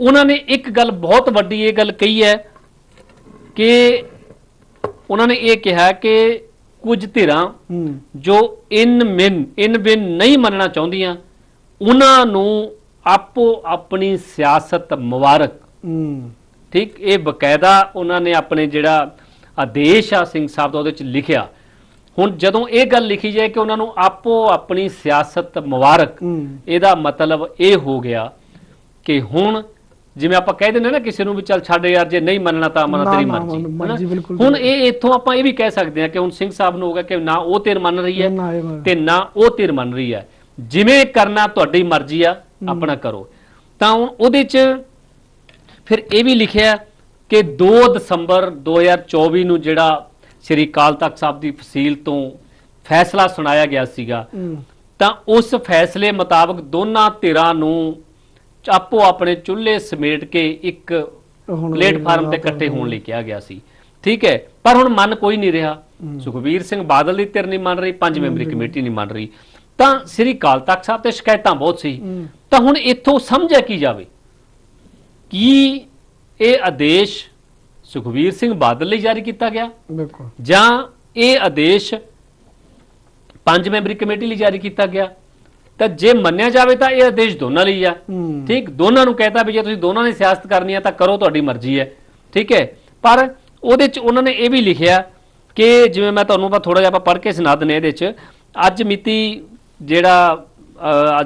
ਉਹਨਾਂ ਨੇ ਇੱਕ ਗੱਲ ਬਹੁਤ ਵੱਡੀ ਇਹ ਗੱਲ ਕਹੀ ਹੈ ਕਿ ਉਹਨਾਂ ਨੇ ਇਹ ਕਿਹਾ ਕਿ ਕੁਝ ਧਿਰਾਂ ਜੋ ਇਨ ਮਿਨ ਇਨ ਬਿਨ ਨਹੀਂ ਮੰਨਣਾ ਚਾਹੁੰਦੀਆਂ ਉਹਨਾਂ ਨੂੰ ਆਪੋ ਆਪਣੀ ਸਿਆਸਤ ਮੁਬਾਰਕ। ਠੀਕ? ਇਹ ਬਕਾਇਦਾ ਉਹਨਾਂ ਨੇ ਆਪਣੇ ਜਿਹੜਾ ਆਦੇਸ਼ ਆ ਸਿੰਘ ਸਾਹਿਬ ਦਾ ਉਹਦੇ ਚ ਲਿਖਿਆ। ਹੁਣ ਜਦੋਂ ਇਹ ਗੱਲ ਲਿਖੀ ਜਾਏ ਕਿ ਉਹਨਾਂ ਨੂੰ ਆਪੋ ਆਪਣੀ ਸਿਆਸਤ ਮੁਬਾਰਕ ਇਹਦਾ ਮਤਲਬ ਇਹ ਹੋ ਗਿਆ ਕਿ ਹੁਣ ਜਿਵੇਂ ਆਪਾਂ ਕਹਿ ਦਿੰਦੇ ਨਾ ਕਿਸੇ ਨੂੰ ਵੀ ਚੱਲ ਛੱਡ ਯਾਰ ਜੇ ਨਹੀਂ ਮੰਨਣਾ ਤਾਂ ਮੰਨ ਤੇਰੀ ਮਰਜ਼ੀ ਹੁਣ ਇਹ ਇੱਥੋਂ ਆਪਾਂ ਇਹ ਵੀ ਕਹਿ ਸਕਦੇ ਹਾਂ ਕਿ ਹੁਣ ਸਿੰਘ ਸਾਹਿਬ ਨੂੰ ਹੋਗਾ ਕਿ ਨਾ ਉਹ ਤੇਰ ਮੰਨ ਰਹੀ ਹੈ ਤੇ ਨਾ ਉਹ ਤੇਰ ਮੰਨ ਰਹੀ ਹੈ। ਜਿਵੇਂ ਕਰਨਾ ਤੁਹਾਡੀ ਮਰਜ਼ੀ ਆ ਆਪਣਾ ਕਰੋ। ਤਾਂ ਹੁਣ ਉਹਦੇ 'ਚ ਫਿਰ ਇਹ ਵੀ ਲਿਖਿਆ ਕਿ 2 ਦਸੰਬਰ 2024 ਨੂੰ ਜਿਹੜਾ ਸ੍ਰੀ ਅਕਾਲ ਤਖਤ ਸਾਹਿਬ ਦੀ ਫਸੀਲ ਤੋਂ ਫੈਸਲਾ ਸੁਣਾਇਆ ਗਿਆ ਸੀਗਾ। ਤਾਂ ਉਸ ਫੈਸਲੇ ਮੁਤਾਬਕ ਦੋਨਾਂ ਧਿਰਾਂ ਨੂੰ ਆਪੋ ਆਪਣੇ ਚੁੱਲ੍ਹੇ ਸਮੇਟ ਕੇ ਇੱਕ ਪਲੇਟਫਾਰਮ ਤੇ ਇਕੱਠੇ ਹੋਣ ਲਈ ਕਿਹਾ ਗਿਆ ਸੀ। ਠੀਕ ਹੈ ਪਰ ਹੁਣ ਮੰਨ ਕੋਈ ਨਹੀਂ ਰਿਹਾ। ਸੁਖਬੀਰ ਸਿੰਘ ਬਾਦਲ ਦੀ ਧਿਰ ਨਹੀਂ ਮੰਨ ਰਹੀ ਪੰਜ ਮੈਂਬਰੀ ਕਮੇਟੀ ਨਹੀਂ ਮੰਨ ਰਹੀ। ਤਾਂ ਸ੍ਰੀ ਅਕਾਲ ਤਖਤ ਸਾਹਿਬ ਤੇ ਸ਼ਿਕਾਇਤਾਂ ਬਹੁਤ ਸੀ। ਤਾਂ ਹੁਣ ਇੱਥੋਂ ਸਮਝਿਆ ਕੀ ਜਾਵੇ? ਕੀ ਇਹ ਆਦੇਸ਼ ਸੁਖਬੀਰ ਸਿੰਘ ਬਾਦਲ ਲਈ ਜਾਰੀ ਕੀਤਾ ਗਿਆ। ਬਿਲਕੁਲ। ਜਾਂ ਇਹ ਆਦੇਸ਼ ਪੰਜ ਮੈਂਬਰੀ ਕਮੇਟੀ ਲਈ ਜਾਰੀ ਕੀਤਾ ਗਿਆ। ਤਾਂ ਜੇ ਮੰਨਿਆ ਜਾਵੇ ਤਾਂ ਇਹ ਆਦੇਸ਼ ਦੋਨਾਂ ਲਈ ਆ। ਠੀਕ? ਦੋਨਾਂ ਨੂੰ ਕਹਿਤਾ ਵੀ ਜੇ ਤੁਸੀਂ ਦੋਨਾਂ ਨੇ ਸਿਆਸਤ ਕਰਨੀ ਆ ਤਾਂ ਕਰੋ ਤੁਹਾਡੀ ਮਰਜ਼ੀ ਹੈ। ਠੀਕ ਹੈ? ਪਰ ਉਹਦੇ ਚ ਉਹਨਾਂ ਨੇ ਇਹ ਵੀ ਲਿਖਿਆ ਕਿ ਜਿਵੇਂ ਮੈਂ ਤੁਹਾਨੂੰ ਆਪਾਂ ਥੋੜਾ ਜਿਹਾ ਆਪਾਂ ਪੜ੍ਹ ਕੇ ਸੁਣਾ ਦਿੰਦੇ ਇਹਦੇ ਚ ਅੱਜ ਮਿਤੀ ਜਿਹੜਾ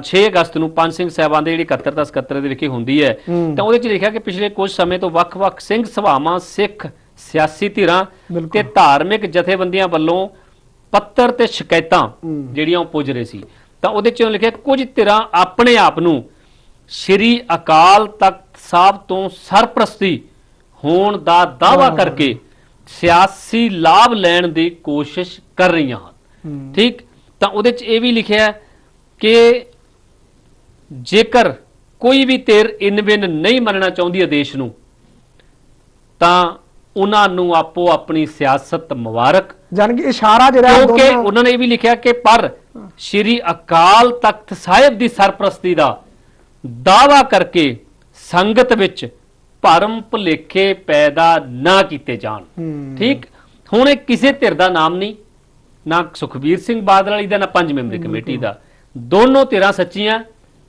6 ਅਗਸਤ ਨੂੰ ਪੰਜ ਸਿੰਘ ਸਾਹਿਬਾਨ ਦੇ ਜਿਹੜੀ 71 ਦਾ 77 ਦੇ ਵਿਖੇ ਹੁੰਦੀ ਹੈ। ਤਾਂ ਉਹਦੇ ਚ ਲਿਖਿਆ ਕਿ ਪਿਛਲੇ ਕੁਝ ਸਮੇਂ ਤੋਂ ਵੱਖ-ਵੱਖ ਸਿੰਘ ਸਭਾਵਾਂ ਸਿੱਖ ਸਿਆਸੀ ਧਿਰਾਂ। ਤੇ ਧਾਰਮਿਕ ਜਥੇਬੰਦੀਆਂ ਵੱਲੋਂ ਪੱਤਰ ਤੇ ਸ਼ਿਕਾਇਤਾਂ। ਜਿਹੜੀਆਂ ਉਹ ਪੁੱਜ ਰਹੇ ਸੀ ਤਾਂ ਉਹਦੇ ਚ ਲਿਖਿਆ ਕੁਝ ਧਿਰਾਂ ਆਪਣੇ ਆਪ ਨੂੰ ਸ਼੍ਰੀ ਅਕਾਲ ਤਖਤ ਸਾਹਿਬ ਤੋਂ ਸਰਪ੍ਰਸਤੀ ਹੋਣ ਦਾ ਦਾਅਵਾ। ਕਰਕੇ ਸਿਆਸੀ ਲਾਭ ਲੈਣ ਦੀ ਕੋਸ਼ਿਸ਼ ਕਰ ਰਹੀਆਂ ਹਨ। ਠੀਕ ਤਾਂ ਉਹਦੇ ਚ ਇਹ ਵੀ ਲਿਖਿਆ ਹੈ ਕਿ ਜੇਕਰ ਕੋਈ ਵੀ ਧਿਰ ਇਨਵਿਨ ਨਹੀਂ ਮੰਨਣਾ ਚਾਹੁੰਦੀ ਆਦੇਸ਼ ਨੂੰ ਤਾਂ ਉਹਨਾਂ ਨੂੰ ਆਪੋ ਆਪਣੀ ਸਿਆਸਤ ਮੁਬਾਰਕ। ਜਾਨ ਕਿ ਇਸ਼ਾਰਾ ਜਿਹੜਾ ਹੈ ਕਿਉਂਕਿ ਉਹਨਾਂ ਨੇ ਇਹ ਵੀ ਲਿਖਿਆ ਕਿ ਪਰ ਸ਼੍ਰੀ ਅਕਾਲ ਤਖਤ ਸਾਹਿਬ ਦੀ ਸਰਪ੍ਰਸਤੀ ਦਾ ਦਾਵਾ ਕਰਕੇ ਸੰਗਤ ਵਿੱਚ ਭਰਮ ਭੁਲੇਖੇ ਪੈਦਾ ਨਾ ਕੀਤੇ ਜਾਣ। ਹੂੰ। ਠੀਕ? ਹੁਣ ਇਹ ਕਿਸੇ ਧਿਰ ਦਾ ਨਾਮ ਨਹੀਂ ਨਾ ਸੁਖਬੀਰ ਸਿੰਘ ਬਾਦਲ ਵਾਲੀ ਦਾ ਨਾ ਪੰਜ ਮੈਂਬਰੀ ਕਮੇਟੀ ਦਾ। ਦੋਨੋਂ ਧਿਰਾਂ ਸੱਚੀਆਂ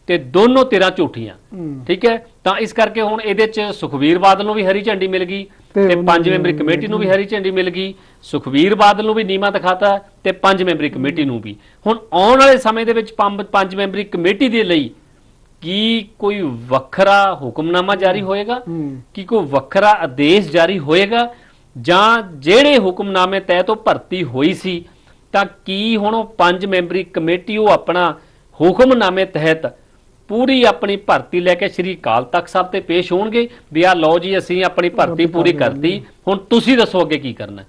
ਤੇ ਦੋਨੋਂ ਧਿਰਾਂ ਝੂਠੀਆਂ। ਠੀਕ ਹੈ? ਤਾਂ ਇਸ ਕਰਕੇ ਹੁਣ ਇਹਦੇ ਚ ਸੁਖਬੀਰ ਬਾਦਲ ਨੂੰ ਵੀ ਹਰੀ ਝੰਡੀ ਮਿਲ ਗਈ ਤੇ ਪੰਜ ਮੈਂਬਰੀ ਕਮੇਟੀ ਨੂੰ ਵੀ ਹਰੀ ਝੰਡੀ ਮਿਲ ਗਈ। ਸੁਖਬੀਰ ਬਾਦਲ ਨੂੰ ਵੀ ਨੀਮਾ ਦਿਖਾਤਾ ਤੇ ਪੰਜ ਮੈਂਬਰੀ ਕਮੇਟੀ ਨੂੰ ਵੀ। ਹੁਣ ਆਉਣ ਵਾਲੇ ਸਮੇਂ ਦੇ ਵਿੱਚ ਪੰਜ ਮੈਂਬਰੀ ਕਮੇਟੀ ਦੇ ਲਈ ਕੀ ਕੋਈ ਵੱਖਰਾ ਹੁਕਮਨਾਮਾ ਜਾਰੀ ਹੋਏਗਾ। ਕੀ ਕੋਈ ਵੱਖਰਾ ਆਦੇਸ਼ ਜਾਰੀ ਹੋਏਗਾ? ਜਾਂ ਜਿਹੜੇ ਹੁਕਮਨਾਮੇ ਤਹਿ ਤੋਂ ਭਰਤੀ ਹੋਈ ਸੀ ਤਾਂ ਕੀ ਹੁਣ ਉਹ ਪੰਜ ਮੈਂਬਰੀ ਕਮੇਟੀ ਉਹ ਆਪਣਾ ਹੁਕਮਨਾਮੇ ਤਹਿਤ ਪੂਰੀ ਆਪਣੀ ਭਰਤੀ ਲੈ ਕੇ ਸ੍ਰੀ ਅਕਾਲ ਤਖਤ ਸਾਹਿਬ ਤੇ ਪੇਸ਼ ਹੋਣਗੇ ਵੀ ਆ ਲਓ ਜੀ ਅਸੀਂ ਆਪਣੀ ਭਰਤੀ ਪੂਰੀ ਕਰਤੀ। ਹੁਣ ਤੁਸੀਂ ਦੱਸੋ ਅੱਗੇ ਕੀ ਕਰਨਾ।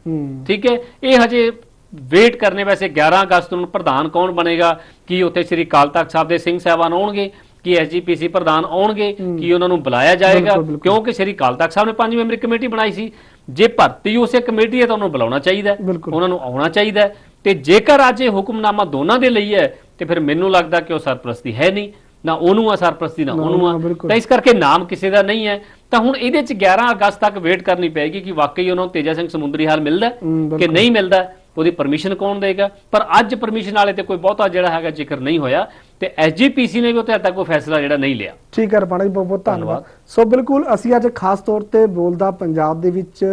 ਠੀਕ ਹੈ? ਇਹ ਹਜੇ ਵੇਟ ਕਰਨੇ ਵੈਸੇ 11 ਅਗਸਤ ਨੂੰ ਪ੍ਰਧਾਨ ਕੌਣ ਬਣੇਗਾ? ਕੀ ਉੱਥੇ ਸ੍ਰੀ ਅਕਾਲ ਤਖਤ ਸਾਹਿਬ ਦੇ ਸਿੰਘ ਸਾਹਿਬਾਨ ਆਉਣਗੇ ਕੀ ਐਸਜੀਪੀਸੀ ਪ੍ਰਧਾਨ ਆਉਣਗੇ? ਕੀ ਉਹਨਾਂ ਨੂੰ ਬੁਲਾਇਆ ਜਾਏਗਾ। ਕਿਉਂਕਿ ਸ੍ਰੀ ਅਕਾਲ ਤਖਤ ਸਾਹਿਬ ਨੇ ਪੰਜ ਮੈਂਬਰੀ ਕਮੇਟੀ ਬਣਾਈ ਸੀ। ਜੇ ਭਰਤੀ ਉਸੇ ਕਮੇਟੀ ਹੈ ਤਾਂ ਉਹਨੂੰ ਬੁਲਾਉਣਾ ਚਾਹੀਦਾ। ਉਹਨਾਂ ਨੂੰ ਆਉਣਾ ਚਾਹੀਦਾ ਤੇ ਜੇਕਰ ਅੱਜ ਇਹ ਹੁਕਮਨਾਮਾ ਦੋਨਾਂ ਦੇ ਲਈ ਹੈ ਤੇ ਫਿਰ ਮੈਨੂੰ ਲੱਗਦਾ ਕਿ ਉਹ ਸਰਪ੍ਰਸਤੀ ਹੈ ਨਹੀਂ ਨਾ ਉਹਨੂੰ ਆ ਸਰਪ੍ਰਸਤੀ ਨਾ ਉਹਨੂੰ ਆ। ਤਾਂ ਇਸ ਕਰਕੇ ਨਾਮ ਕਿਸੇ ਦਾ ਨਹੀਂ ਹੈ ਤਾਂ ਹੁਣ ਇਹਦੇ ਚ 11 ਅਗਸਤ ਤੱਕ ਵੇਟ ਕਰਨੀ ਪਏਗੀ ਕਿ ਵਾਕਈ ਉਹਨਾਂ ਨੂੰ ਤੇਜਾ ਸਿੰਘ ਸਮੁੰਦਰੀ ਹਾਲ ਮਿਲਦਾ ਕਿ। ਨਹੀਂ ਮਿਲਦਾ ਉਹਦੀ ਪਰਮਿਸ਼ਨ ਕੌਣ ਦੇਗਾ ਪਰ ਅੱਜ ਪਰਮਿਸ਼ਨ ਵਾਲੇ ਤੇ ਕੋਈ ਬਹੁਤਾ ਜਿਹੜਾ ਹੈਗਾ ਜ਼ਿਕਰ ਨਹੀਂ ਹੋਇਆ ਤੇ ਐਸਜੀਪੀਸੀ ਨੇ ਵੀ ਉੱਤੇ ਤੱਕ ਕੋਈ ਫੈਸਲਾ ਜਿਹੜਾ ਨਹੀਂ ਲਿਆ ਠੀਕ ਹੈ ਰਪਾਣਾ ਜੀ ਬਹੁਤ ਬਹੁਤ ਧੰਨਵਾਦ ਧੰਨਵਾਦ। ਸੋ ਬਿਲਕੁਲ ਅਸੀਂ ਅੱਜ ਖਾਸ ਤੌਰ ਤੇ ਬੋਲਦਾ ਪੰਜਾਬ ਦੇ ਵਿੱਚ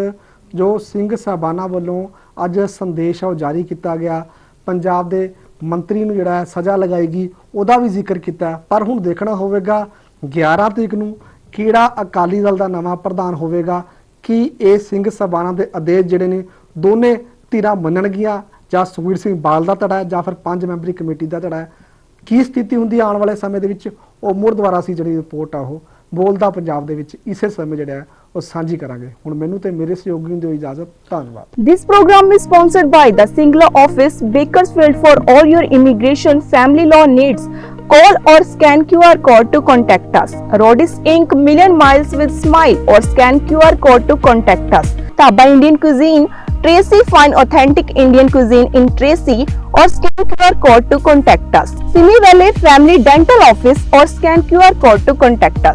ਜੋ ਸਿੰਘ ਸਾਹਿਬਾਨਾਂ ਵੱਲੋਂ ਅੱਜ ਸੰਦੇਸ਼ ਆ, ਉਹ ਜਾਰੀ ਕੀਤਾ ਗਿਆ। ਪੰਜਾਬ ਦੇ ਮੰਤਰੀ ਨੂੰ ਜਿਹੜਾ ਹੈ ਸਜ਼ਾ ਲਗਾਏਗੀ, ਉਹਦਾ ਵੀ ਜ਼ਿਕਰ ਕੀਤਾ ਪਰ ਹੁਣ ਦੇਖਣਾ ਹੋਵੇਗਾ 11 ਤਰੀਕ ਨੂੰ ਕਿਹੜਾ ਅਕਾਲੀ ਦਲ ਦਾ ਨਵਾਂ ਪ੍ਰਧਾਨ ਹੋਵੇਗਾ, ਕੀ ਇਹ ਸਿੰਘ ਸਾਹਿਬਾਨਾਂ ਦੇ ਆਦੇਸ਼ ਜਿਹੜੇ ਨੇ, ਦੋਨੇ ਧਿਰਾਂ ਮੰਨਣਗੀਆਂ, ਜਾਂ ਸੁਖਬੀਰ ਸਿੰਘ ਬਾਲ ਦਾ ਧੜਾ ਹੈ, ਜਾਂ ਫਿਰ ਪੰਜ ਮੈਂਬਰੀ ਕਮੇਟੀ ਦਾ ਧੜਾ ਹੈ? ਕੀ ਸਥਿਤੀ ਹੁੰਦੀ ਹੈ ਆਉਣ ਵਾਲੇ ਸਮੇਂ ਦੇ ਵਿੱਚ? ਉਹ ਮੁੜ ਸੀ ਜਿਹੜੀ ਰਿਪੋਰਟ ਆ ਉਹ ਬੋਲਦਾ ਪੰਜਾਬ ਦੇ ਵਿੱਚ, ਇਸੇ ਸਮੇਂ ਜਿਹੜਾ ਉਹ ਸਾਂਝੀ ਕਰਾਂਗੇ ਹੁਣ ਮੈਨੂੰ ਤੇ ਮੇਰੇ ਸਹਿਯੋਗੀ ਨੂੰ ਦਿਓ ਇਜਾਜ਼ਤ ਧੰਨਵਾਦ This program is sponsored by the Singla office, Bakersfield for all your immigration family law needs. Call or scan QR code to contact us. Rodis Inc. Million Miles with Smile or scan QR code to contact us. Taba Indian Cuisine, Tracy find authentic Indian cuisine in Tracy or scan QR code to contact us. Simi Valley Family Dental Office or scan QR code to contact us.